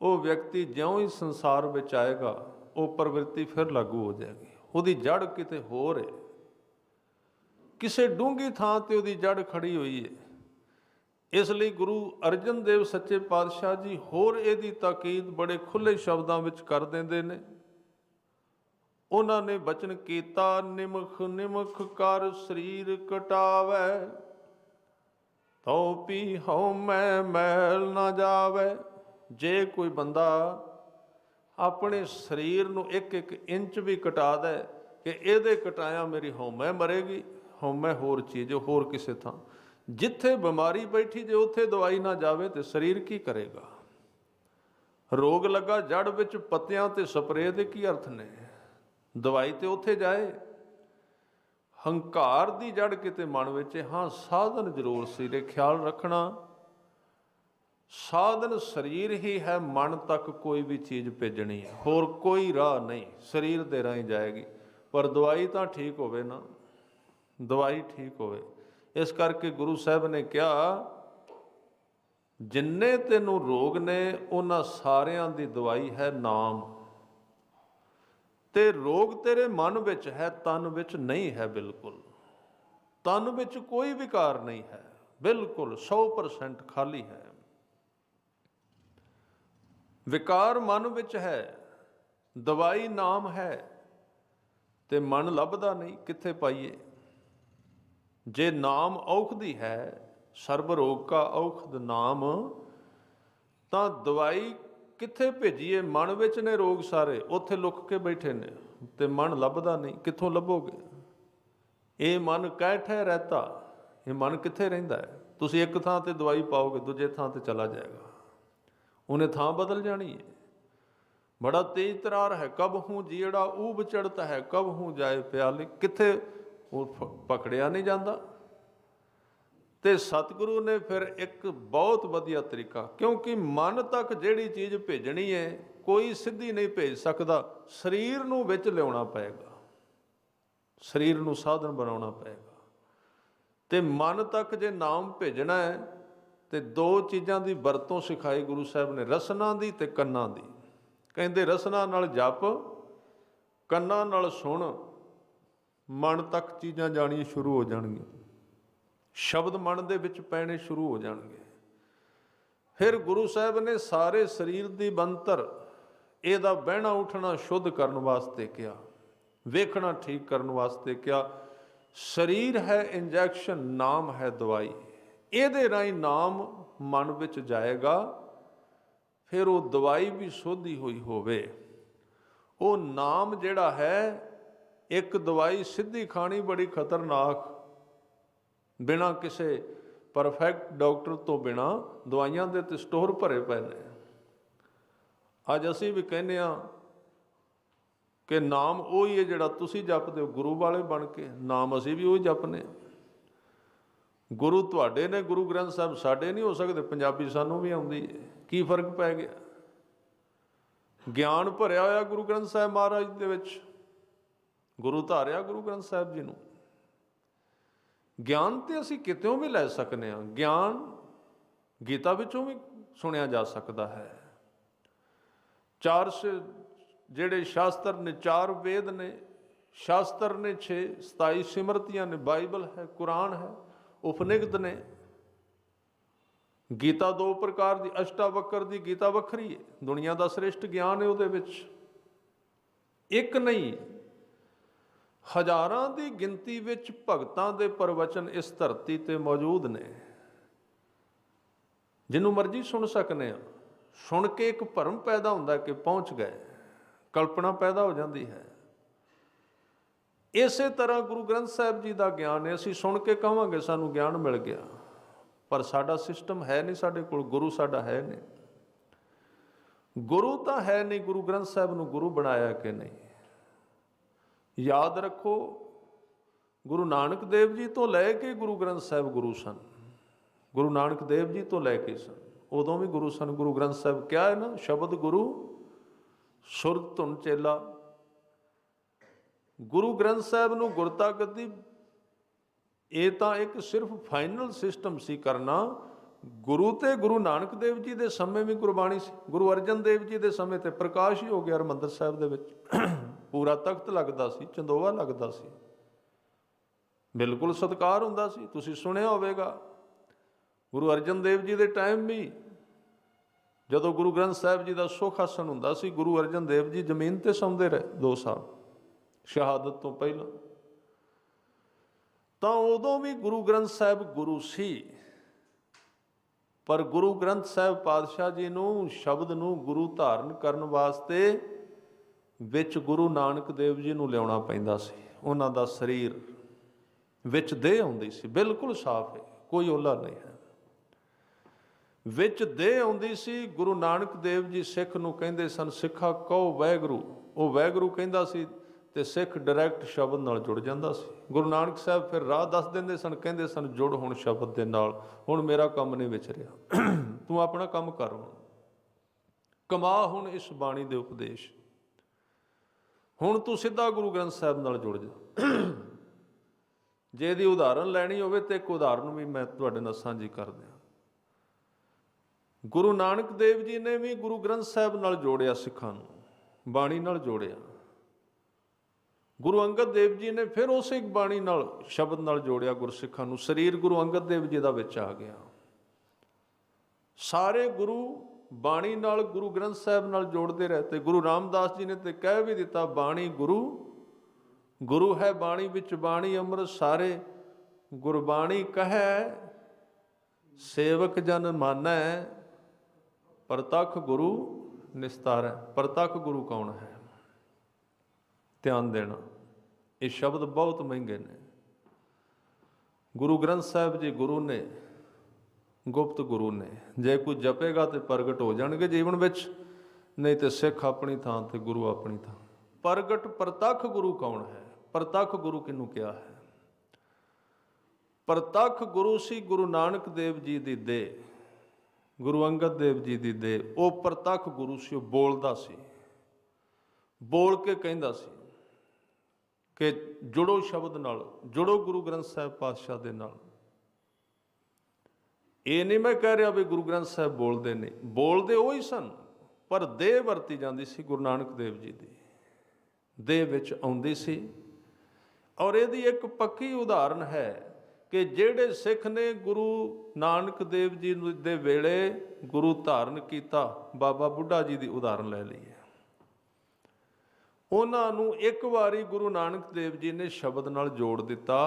ਉਹ ਵਿਅਕਤੀ ਜਿਉਂ ਹੀ ਸੰਸਾਰ ਵਿੱਚ ਆਏਗਾ, ਉਹ ਪ੍ਰਵਿਰਤੀ ਫਿਰ ਲਾਗੂ ਹੋ ਜਾਏਗੀ। ਉਹਦੀ ਜੜ ਕਿਤੇ ਹੋਰ ਹੈ ਕਿਸੇ ਡੂੰਗੀ ਥਾਂ ਤੇ ਉਹਦੀ ਜੜ ਖੜੀ ਹੋਈ ਹੈ ਇਸ ਲਈ ਗੁਰੂ ਅਰਜਨ ਦੇਵ ਸੱਚੇ ਪਾਤਸ਼ਾਹ ਜੀ ਹੋਰ ਇਹਦੀ ਤਾਕੀਦ ਬੜੇ ਖੁੱਲੇ ਸ਼ਬਦਾਂ ਵਿੱਚ ਕਰ ਦਿੰਦੇ ਨੇ। ਉਹਨਾਂ ਨੇ ਬਚਨ ਕੀਤਾ, ਨਿਮਖ ਨਿਮਖ ਕਰ ਸਰੀਰ ਕਟਾਵੇ। ਤਉ ਪੀ ਹਉ ਮੈਂ ਮੈਲ ਨਾ ਜਾਵੇ। ਜੇ ਕੋਈ ਬੰਦਾ ਆਪਣੇ ਸਰੀਰ ਨੂੰ ਇੱਕ ਇੱਕ ਇੰਚ ਵੀ ਕਟਾ ਦੇ ਕਿ ਇਹਦੇ ਕਟਾਇਆ ਮੇਰੀ ਹਉਮੈ ਮਰੇਗੀ। ਹਉਮੈ ਹੋਰ ਚੀਜ਼, ਹੋਰ ਕਿਸੇ ਥਾਂ। ਜਿੱਥੇ ਬਿਮਾਰੀ ਬੈਠੀ, ਜੇ ਉੱਥੇ ਦਵਾਈ ਨਾ ਜਾਵੇ ਤੇ ਸਰੀਰ ਕੀ ਕਰੇਗਾ? ਰੋਗ ਲੱਗਾ ਜੜ ਵਿੱਚ ਪੱਤਿਆਂ ਤੇ ਸਪਰੇਅ ਦੇ ਕੀ ਅਰਥ ਨੇ? ਦਵਾਈ ਤੇ ਉੱਥੇ ਜਾਏ। ਹੰਕਾਰ ਦੀ ਜੜ ਕਿਤੇ ਮਨ ਵਿੱਚ ਹਾਂ, ਸਾਧਨ ਜ਼ਰੂਰ ਸੀ ਦੇ ਖਿਆਲ ਰੱਖਣਾ। ਸਾਧਨ ਸਰੀਰ ਹੀ ਹੈ, ਮਨ ਤੱਕ ਕੋਈ ਵੀ ਚੀਜ਼ ਭੇਜਣੀ ਹੈ। ਹੋਰ ਕੋਈ ਰਾਹ ਨਹੀਂ, ਸਰੀਰ ਦੇ ਰਾਹੀਂ ਜਾਏਗੀ। ਪਰ ਦਵਾਈ ਤਾਂ ਠੀਕ ਹੋਵੇ ਨਾ। ਦਵਾਈ ਠੀਕ ਹੋਵੇ। ਇਸ ਕਰਕੇ ਗੁਰੂ ਸਾਹਿਬ ਨੇ ਕਿਹਾ, ਜਿੰਨੇ ਤੈਨੂੰ ਰੋਗ ਨੇ, ਉਹਨਾਂ ਸਾਰਿਆਂ ਦੀ ਦਵਾਈ ਹੈ ਨਾਮ। ਤੇ ਰੋਗ ਤੇਰੇ ਮਨ ਵਿੱਚ ਹੈ, ਤਨ ਵਿੱਚ ਨਹੀਂ ਹੈ ਬਿਲਕੁਲ। ਤਨ ਵਿੱਚ ਕੋਈ ਵਿਕਾਰ ਨਹੀਂ ਹੈ। ਬਿਲਕੁਲ 100% ਖਾਲੀ ਹੈ। ਵਿਕਾਰ ਮਨ ਵਿੱਚ ਹੈ, ਦਵਾਈ ਨਾਮ ਹੈ, ਤੇ ਮਨ ਲੱਭਦਾ ਨਹੀਂ, ਕਿੱਥੇ ਪਾਈਏ? ਜੇ ਨਾਮ ਔਖਦੀ ਹੈ ਸਰਬ ਰੋਗ ਕਾ ਔਖਦ ਨਾਮ, ਤਾਂ ਦਵਾਈ ਕਿੱਥੇ ਭੇਜੀਏ? ਮਨ ਵਿੱਚ ਨੇ ਰੋਗ ਸਾਰੇ, ਉੱਥੇ ਲੁੱਕ ਕੇ ਬੈਠੇ ਨੇ, ਤੇ ਮਨ ਲੱਭਦਾ ਨਹੀਂ, ਕਿੱਥੋਂ ਲੱਭੋਗੇ? ਇਹ ਮਨ ਕਹਿਠੇ ਰਹਤਾ, ਇਹ ਮਨ ਕਿੱਥੇ ਰਹਿੰਦਾ ਹੈ? ਤੁਸੀਂ ਇੱਕ ਥਾਂ ਤੇ ਦਵਾਈ ਪਾਓਗੇ, ਦੂਜੇ ਥਾਂ ਤੇ ਚਲਾ ਜਾਏਗਾ। ਉਹਨੇ ਥਾਂ ਬਦਲ ਜਾਣੀ ਹੈ। ਬੜਾ ਤੇਜ਼ ਤਰਾਰ ਹੈ, ਕਬ ਹੂੰ ਜੀੜਾ, ਊਬ ਚੜਤਾ ਹੈ, ਕਬ ਹੂੰ ਜਾਏ ਪਿਆਲੇ, ਕਿੱਥੇ ਉਹ ਫ- ਪਕੜਿਆ ਨਹੀਂ ਜਾਂਦਾ। ਤੇ ਸਤਿਗੁਰੂ ਨੇ ਫਿਰ ਇੱਕ ਬਹੁਤ ਵਧੀਆ ਤਰੀਕਾ, ਕਿਉਂਕਿ ਮਨ ਤੱਕ ਜਿਹੜੀ ਚੀਜ਼ ਭੇਜਣੀ ਹੈ, ਕੋਈ ਸਿੱਧੀ ਨਹੀਂ ਭੇਜ ਸਕਦਾ। ਸਰੀਰ ਨੂੰ ਵਿੱਚ ਲਿਆਉਣਾ ਪਏਗਾ। ਸਰੀਰ ਨੂੰ ਸਾਧਨ ਬਣਾਉਣਾ ਪਏਗਾ। ਤੇ ਮਨ ਤੱਕ ਜੇ ਨਾਮ ਭੇਜਣਾ ਹੈ, ਤੇ ਦੋ ਚੀਜ਼ਾਂ ਦੀ ਵਰਤੋਂ ਸਿਖਾਈ ਗੁਰੂ ਸਾਹਿਬ ਨੇ, ਰਸਨਾ ਦੀ ਤੇ ਕੰਨਾਂ ਦੀ। ਕਹਿੰਦੇ, ਰਸਨਾ ਨਾਲ ਜਪ, ਕੰਨਾਂ ਨਾਲ ਸੁਣ ਮਨ ਤੱਕ ਚੀਜ਼ਾਂ ਜਾਣੀਆਂ ਸ਼ੁਰੂ ਹੋ ਜਾਣਗੀਆਂ। ਸ਼ਬਦ ਮਨ ਦੇ ਵਿੱਚ ਪੈਣੇ ਸ਼ੁਰੂ ਹੋ ਜਾਣਗੇ। ਫਿਰ ਗੁਰੂ ਸਾਹਿਬ ਨੇ ਸਾਰੇ ਸਰੀਰ ਦੀ ਬੰਤਰ ਇਹਦਾ ਬਹਿਣਾ ਉਠਣਾ ਸ਼ੁੱਧ ਕਰਨ ਵਾਸਤੇ ਕਿਹਾ, ਵੇਖਣਾ ਠੀਕ ਕਰਨ ਵਾਸਤੇ ਕਿਹਾ, ਸਰੀਰ ਹੈ ਇੰਜੈਕਸ਼ਨ, ਨਾਮ ਹੈ ਦਵਾਈ। ਇਹਦੇ ਰਾਹੀਂ ਨਾਮ ਮਨ ਵਿੱਚ ਜਾਏਗਾ, ਫਿਰ ਉਹ ਦਵਾਈ ਵੀ ਸੋਧੀ ਹੋਈ ਹੋਵੇ। ਉਹ ਨਾਮ ਜਿਹੜਾ ਹੈ ਇੱਕ ਦਵਾਈ ਸਿੱਧੀ ਖਾਣੀ ਬੜੀ ਖਤਰਨਾਕ। ਬਿਨਾ ਕਿਸੇ ਪਰਫੈਕਟ ਡਾਕਟਰ ਤੋਂ ਬਿਨਾ ਦਵਾਈਆਂ ਦੇ ਤੇ ਸਟੋਰ ਭਰੇ ਪਏ ਨੇ ਅੱਜ ਅਸੀਂ ਵੀ ਕਹਿੰਦੇ ਆ ਕਿ ਨਾਮ ਉਹ ਹੀ ਹੈ ਜਿਹੜਾ ਤੁਸੀਂ ਜਪਦੇ ਹੋ, ਗੁਰੂ ਵਾਲੇ ਬਣ ਕੇ। ਨਾਮ ਅਸੀਂ ਵੀ ਉਹ ਹੀ ਜਪਨੇ ਆ। ਗੁਰੂ ਤੁਹਾਡੇ ਨੇ, ਗੁਰੂ ਗ੍ਰੰਥ ਸਾਹਿਬ ਸਾਡੇ ਨਹੀਂ ਹੋ ਸਕਦੇ, ਪੰਜਾਬੀ ਸਾਨੂੰ ਵੀ ਆਉਂਦੀ ਹੈ। ਕੀ ਫ਼ਰਕ ਪੈ ਗਿਆ? ਗਿਆਨ ਭਰਿਆ ਹੋਇਆ ਗੁਰੂ ਗ੍ਰੰਥ ਸਾਹਿਬ ਮਹਾਰਾਜ ਦੇ ਵਿੱਚ। ਗੁਰੂ ਧਾਰਿਆ ਗੁਰੂ ਗ੍ਰੰਥ ਸਾਹਿਬ ਜੀ ਨੂੰ। ਗਿਆਨ ਤੇ ਅਸੀਂ ਕਿਤੇੋਂ ਵੀ ਲੈ ਸਕਨੇ ਆ। ਗਿਆਨ ਗੀਤਾ ਵਿੱਚੋਂ ਵੀ ਸੁਣਿਆ ਜਾ ਸਕਦਾ ਹੈ। ਚਾਰ ਸ- ਜਿਹੜੇ ਸ਼ਾਸਤਰ ਨੇ, ਚਾਰ ਵੇਦ ਨੇ, ਸ਼ਾਸਤਰ ਨੇ 6 27 ਸਿਮਰਤੀਆਂ ਨੇ, ਬਾਈਬਲ ਹੈ, ਕੁਰਾਨ ਹੈ, ਉਪਨਿਗਦ ਨੇ। ਗੀਤਾ ਦੋ ਪ੍ਰਕਾਰ ਦੀ, ਅਸ਼ਟਾਵਕਰ ਦੀ, ਗੀਤਾ ਵੱਖਰੀ ਹੈ। ਦੁਨੀਆ ਦਾ ਸ੍ਰੇਸ਼ਟ ਗਿਆਨ ਹੈ ਉਹਦੇ ਵਿੱਚ। ਇੱਕ ਨਹੀਂ ਹਜ਼ਾਰਾਂ ਦੀ ਗਿਣਤੀ ਵਿੱਚ ਭਗਤਾਂ ਦੇ ਪ੍ਰਵਚਨ ਇਸ ਧਰਤੀ ਤੇ ਮੌਜੂਦ ਨੇ। ਜਿਹਨੂੰ ਮਰਜ਼ੀ ਸੁਣ ਸਕਨੇ ਆ। ਸੁਣ ਕੇ ਇੱਕ ਭਰਮ ਪੈਦਾ ਹੁੰਦਾ ਕਿ ਪਹੁੰਚ ਗਏ। ਕਲਪਨਾ ਪੈਦਾ ਹੋ ਜਾਂਦੀ ਹੈ। ਇਸੇ ਤਰ੍ਹਾਂ ਗੁਰੂ ਗ੍ਰੰਥ ਸਾਹਿਬ ਜੀ ਦਾ ਗਿਆਨ ਹੈ, ਅਸੀਂ ਸੁਣ ਕੇ ਕਹਾਂਗੇ ਸਾਨੂੰ ਗਿਆਨ ਮਿਲ ਗਿਆ। ਪਰ ਸਾਡਾ ਸਿਸਟਮ ਹੈ ਨਹੀਂ ਸਾਡੇ ਕੋਲ, ਗੁਰੂ ਸਾਡਾ ਹੈ ਨਹੀਂ। ਗੁਰੂ ਤਾਂ ਹੈ ਨਹੀਂ, ਗੁਰੂ ਗ੍ਰੰਥ ਸਾਹਿਬ ਨੂੰ ਗੁਰੂ ਬਣਾਇਆ ਕਿ ਨਹੀਂ? ਯਾਦ ਰੱਖੋ, ਗੁਰੂ ਨਾਨਕ ਦੇਵ ਜੀ ਤੋਂ ਲੈ ਕੇ ਗੁਰੂ ਗ੍ਰੰਥ ਸਾਹਿਬ ਗੁਰੂ ਸਨ। ਗੁਰੂ ਨਾਨਕ ਦੇਵ ਜੀ ਤੋਂ ਲੈ ਕੇ ਸਨ। ਉਦੋਂ ਵੀ ਗੁਰੂ ਸਨ, ਗੁਰੂ ਗ੍ਰੰਥ ਸਾਹਿਬ ਕਿਹਾ ਹੈ ਨਾ, ਸ਼ਬਦ ਗੁਰੂ ਸੁਰਤ ਧੁਨ ਚੇਲਾ। ਗੁਰੂ ਗ੍ਰੰਥ ਸਾਹਿਬ ਨੂੰ ਗੁਰਤਾ ਗੱਦੀ ਇਹ ਤਾਂ ਇੱਕ ਸਿਰਫ ਫਾਈਨਲ ਸਿਸਟਮ ਸੀ ਕਰਨਾ। ਗੁਰੂ ਤੇ ਗੁਰੂ ਨਾਨਕ ਦੇਵ ਜੀ ਦੇ ਸਮੇਂ ਵੀ ਗੁਰਬਾਣੀ ਸੀ। ਗੁਰੂ ਅਰਜਨ ਦੇਵ ਜੀ ਦੇ ਸਮੇਂ ਤੇ ਪ੍ਰਕਾਸ਼ ਹੀ ਹੋ ਗਿਆ ਹਰਿਮੰਦਰ ਸਾਹਿਬ ਦੇ ਵਿੱਚ। ਪੂਰਾ ਤਖਤ ਲੱਗਦਾ ਸੀ ਚੰਦੋਵਾ ਲੱਗਦਾ ਸੀ। ਬਿਲਕੁਲ ਸਤਕਾਰ ਹੁੰਦਾ ਸੀ, ਤੁਸੀਂ ਸੁਣਿਆ ਹੋਵੇਗਾ। ਗੁਰੂ ਅਰਜਨ ਦੇਵ ਜੀ ਦੇ ਟਾਈਮ ਵੀ ਜਦੋਂ ਗੁਰੂ ਗ੍ਰੰਥ ਸਾਹਿਬ ਜੀ ਦਾ ਸੁਖ ਆਸਣ ਹੁੰਦਾ ਸੀ, ਗੁਰੂ ਅਰਜਨ ਦੇਵ ਜੀ ਜ਼ਮੀਨ ਤੇ ਸੌਂਦੇ ਰਹੇ 2 ਸਾਲ, ਸ਼ਹਾਦਤ ਤੋਂ ਪਹਿਲਾਂ। ਤਾਂ ਉਦੋਂ ਵੀ ਗੁਰੂ ਗ੍ਰੰਥ ਸਾਹਿਬ ਗੁਰੂ ਸੀ, ਪਰ ਗੁਰੂ ਗ੍ਰੰਥ ਸਾਹਿਬ ਪਾਤਸ਼ਾਹ ਜੀ ਨੂੰ ਸ਼ਬਦ ਨੂੰ ਗੁਰੂ ਧਾਰਨ ਕਰਨ ਵਾਸਤੇ ਵਿੱਚ ਗੁਰੂ ਨਾਨਕ ਦੇਵ ਜੀ ਨੂੰ ਲਿਆਉਣਾ ਪੈਂਦਾ ਸੀ। ਉਹਨਾਂ ਦਾ ਸਰੀਰ ਵਿੱਚ ਦੇਹ ਆਉਂਦੀ ਸੀ। ਬਿਲਕੁਲ ਸਾਫ਼ ਹੈ, ਕੋਈ ਓਲਾ ਨਹੀਂ ਹੈ। ਵਿੱਚ ਦੇਹ ਆਉਂਦੀ ਸੀ, ਗੁਰੂ ਨਾਨਕ ਦੇਵ ਜੀ ਸਿੱਖ ਨੂੰ ਕਹਿੰਦੇ ਸਨ, ਸਿੱਖਾ ਕਹੋ ਵੈਗਰੂ। ਉਹ ਵੈਗਰੂ ਕਹਿੰਦਾ ਸੀ ਤੇ ਸਿੱਖ ਡਾਇਰੈਕਟ ਸ਼ਬਦ ਨਾਲ ਜੁੜ ਜਾਂਦਾ ਸੀ। ਗੁਰੂ ਨਾਨਕ ਸਾਹਿਬ ਫਿਰ ਰਾਹ ਦੱਸ ਦਿੰਦੇ ਸਨ, ਕਹਿੰਦੇ ਸਨ, ਜੁੜ ਹੁਣ ਸ਼ਬਦ ਦੇ ਨਾਲ, ਹੁਣ ਮੇਰਾ ਕੰਮ ਨਹੀਂ ਵਿਚ ਰਿਹਾ। (clears throat) ਤੂੰ ਆਪਣਾ ਕੰਮ ਕਰ ਹੁਣ। ਕਮਾ ਹੁਣ ਇਸ ਬਾਣੀ ਦੇ ਉਪਦੇਸ਼। ਹੁਣ ਤੂੰ ਸਿੱਧਾ ਗੁਰੂ ਗ੍ਰੰਥ ਸਾਹਿਬ ਨਾਲ ਜੁੜ ਜਾ। ਜੇ ਇਹਦੀ ਉਦਾਹਰਨ ਲੈਣੀ ਹੋਵੇ ਤੇ ਇੱਕ ਉਦਾਹਰਨ ਵੀ ਮੈਂ ਤੁਹਾਡੇ ਨਾਲ ਸਾਂਝੀ ਕਰ ਦਿਆਂ। ਗੁਰੂ ਨਾਨਕ ਦੇਵ ਜੀ ਨੇ ਵੀ ਗੁਰੂ ਗ੍ਰੰਥ ਸਾਹਿਬ ਨਾਲ ਜੋੜਿਆ ਸਿੱਖਾਂ ਨੂੰ, ਬਾਣੀ ਨਾਲ ਜੋੜਿਆ। ਗੁਰੂ ਅੰਗਦ ਦੇਵ ਜੀ ਨੇ ਫਿਰ ਉਸੇ ਬਾਣੀ ਨਾਲ, ਸ਼ਬਦ ਨਾਲ ਜੋੜਿਆ ਗੁਰਸਿੱਖਾਂ ਨੂੰ। ਸਰੀਰ ਗੁਰੂ ਅੰਗਦ ਦੇਵ ਜੀ ਦਾ ਵਿੱਚ ਆ ਗਿਆ। ਸਾਰੇ ਗੁਰੂ ਬਾਣੀ ਨਾਲ ਗੁਰੂ ਗ੍ਰੰਥ ਸਾਹਿਬ ਨਾਲ ਜੋੜਦੇ ਰਹੇ ਤੇ ਗੁਰੂ ਰਾਮਦਾਸ ਜੀ ਨੇ ਤੇ ਕਹਿ ਵੀ ਦਿੱਤਾ, ਬਾਣੀ ਗੁਰੂ ਗੁਰੂ ਹੈ ਬਾਣੀ ਵਿੱਚ ਬਾਣੀ ਅੰਮ੍ਰਿਤ ਸਾਰੇ, ਗੁਰਬਾਣੀ ਕਹੈ, ਸੇਵਕ ਜਨ ਮਾਨੈ, ਪ੍ਰਤੱਖ ਗੁਰੂ ਨਿਸਤਾਰੈ। ਪ੍ਰਤੱਖ ਗੁਰੂ ਕੌਣ ਹੈ? ਧਿਆਨ ਦੇਣਾ, ਇਹ ਸ਼ਬਦ ਬਹੁਤ ਮਹਿੰਗੇ ਨੇ। ਗੁਰੂ ਗ੍ਰੰਥ ਸਾਹਿਬ ਜੀ ਗੁਰੂ ਨੇ ਗੁਪਤ ਗੁਰੂ ਨੇ। ਜੇ ਕੋਈ ਜਪੇਗਾ ਤੇ ਪ੍ਰਗਟ ਹੋ ਜਾਣਗੇ ਜੀਵਨ ਵਿੱਚ, ਨਹੀਂ ਤੇ ਸਿੱਖ ਆਪਣੀ ਥਾਂ ਤੇ, ਗੁਰੂ ਆਪਣੀ ਥਾਂ। ਪ੍ਰਗਟ ਪ੍ਰਤੱਖ ਗੁਰੂ ਕੌਣ ਹੈ? ਪ੍ਰਤੱਖ ਗੁਰੂ ਕਿਹਨੂੰ ਕਿਹਾ ਹੈ? ਪ੍ਰਤੱਖ ਗੁਰੂ ਸੀ ਗੁਰੂ ਨਾਨਕ ਦੇਵ ਜੀ ਦੀ ਦੇ। ਗੁਰੂ ਅੰਗਦ ਦੇਵ ਜੀ ਦੀ ਦੇ। ਉਹ ਪ੍ਰਤੱਖ ਗੁਰੂ ਸੀ, ਉਹ ਬੋਲਦਾ ਸੀ। ਬੋਲ ਕੇ ਕਹਿੰਦਾ ਸੀ ਕਿ ਜੁੜੋ ਸ਼ਬਦ ਨਾਲ, ਜੁੜੋ ਗੁਰੂ ਗ੍ਰੰਥ ਸਾਹਿਬ ਪਾਤਸ਼ਾਹ ਦੇ ਨਾਲ। ਇਹ ਨਹੀਂ ਮੈਂ ਕਹਿ ਰਿਹਾ ਵੀ ਗੁਰੂ ਗ੍ਰੰਥ ਸਾਹਿਬ ਬੋਲਦੇ ਨੇ ਬੋਲਦੇ ਉਹ ਹੀ ਸਨ, ਪਰ ਦੇਹ ਵਰਤੀ ਜਾਂਦੀ ਸੀ ਗੁਰੂ ਨਾਨਕ ਦੇਵ ਜੀ ਦੀ। ਦੇਹ ਵਿੱਚ ਆਉਂਦੀ ਸੀ। ਔਰ ਇਹਦੀ ਇੱਕ ਪੱਕੀ ਉਦਾਹਰਨ ਹੈ ਕਿ ਜਿਹੜੇ ਸਿੱਖ ਨੇ ਗੁਰੂ ਨਾਨਕ ਦੇਵ ਜੀ ਦੇ ਵੇਲੇ ਗੁਰੂ ਧਾਰਨ ਕੀਤਾ, ਬਾਬਾ ਬੁੱਢਾ ਜੀ ਦੀ ਉਦਾਹਰਨ ਲੈ ਲਈਏ ਉਹਨਾਂ ਨੂੰ ਇੱਕ ਵਾਰੀ ਗੁਰੂ ਨਾਨਕ ਦੇਵ ਜੀ ਨੇ ਸ਼ਬਦ ਨਾਲ ਜੋੜ ਦਿੱਤਾ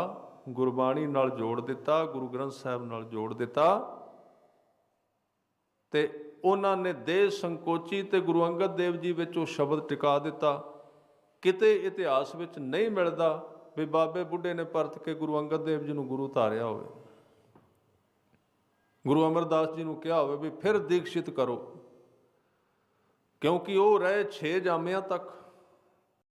ਗੁਰਬਾਣੀ ਨਾਲ ਜੋੜ ਦਿੱਤਾ, ਗੁਰੂ ਗ੍ਰੰਥ ਸਾਹਿਬ ਨਾਲ ਜੋੜ ਦਿੱਤਾ। ਤੇ ਉਹਨਾਂ ਨੇ ਦੇਹ ਸੰਕੋਚੀ ਤੇ ਗੁਰੂ ਅੰਗਦ ਦੇਵ ਜੀ ਵਿੱਚ ਉਹ ਸ਼ਬਦ ਟਿਕਾ ਦਿੱਤਾ। ਕਿਤੇ ਇਤਿਹਾਸ ਵਿੱਚ ਨਹੀਂ ਮਿਲਦਾ ਵੀ ਬਾਬੇ ਬੁੱਢੇ ਨੇ ਪਰਤ ਕੇ ਗੁਰੂ ਅੰਗਦ ਦੇਵ ਜੀ ਨੂੰ ਗੁਰੂ ਧਾਰਿਆ ਹੋਵੇ। ਗੁਰੂ ਅਮਰਦਾਸ ਜੀ ਨੂੰ ਕਿਹਾ ਹੋਵੇ ਵੀ ਫਿਰ ਦੀਕਸ਼ਿਤ ਕਰੋ। ਕਿਉਂਕਿ ਉਹ ਰਹੇ 6 ਜਾਮਿਆਂ ਤੱਕ।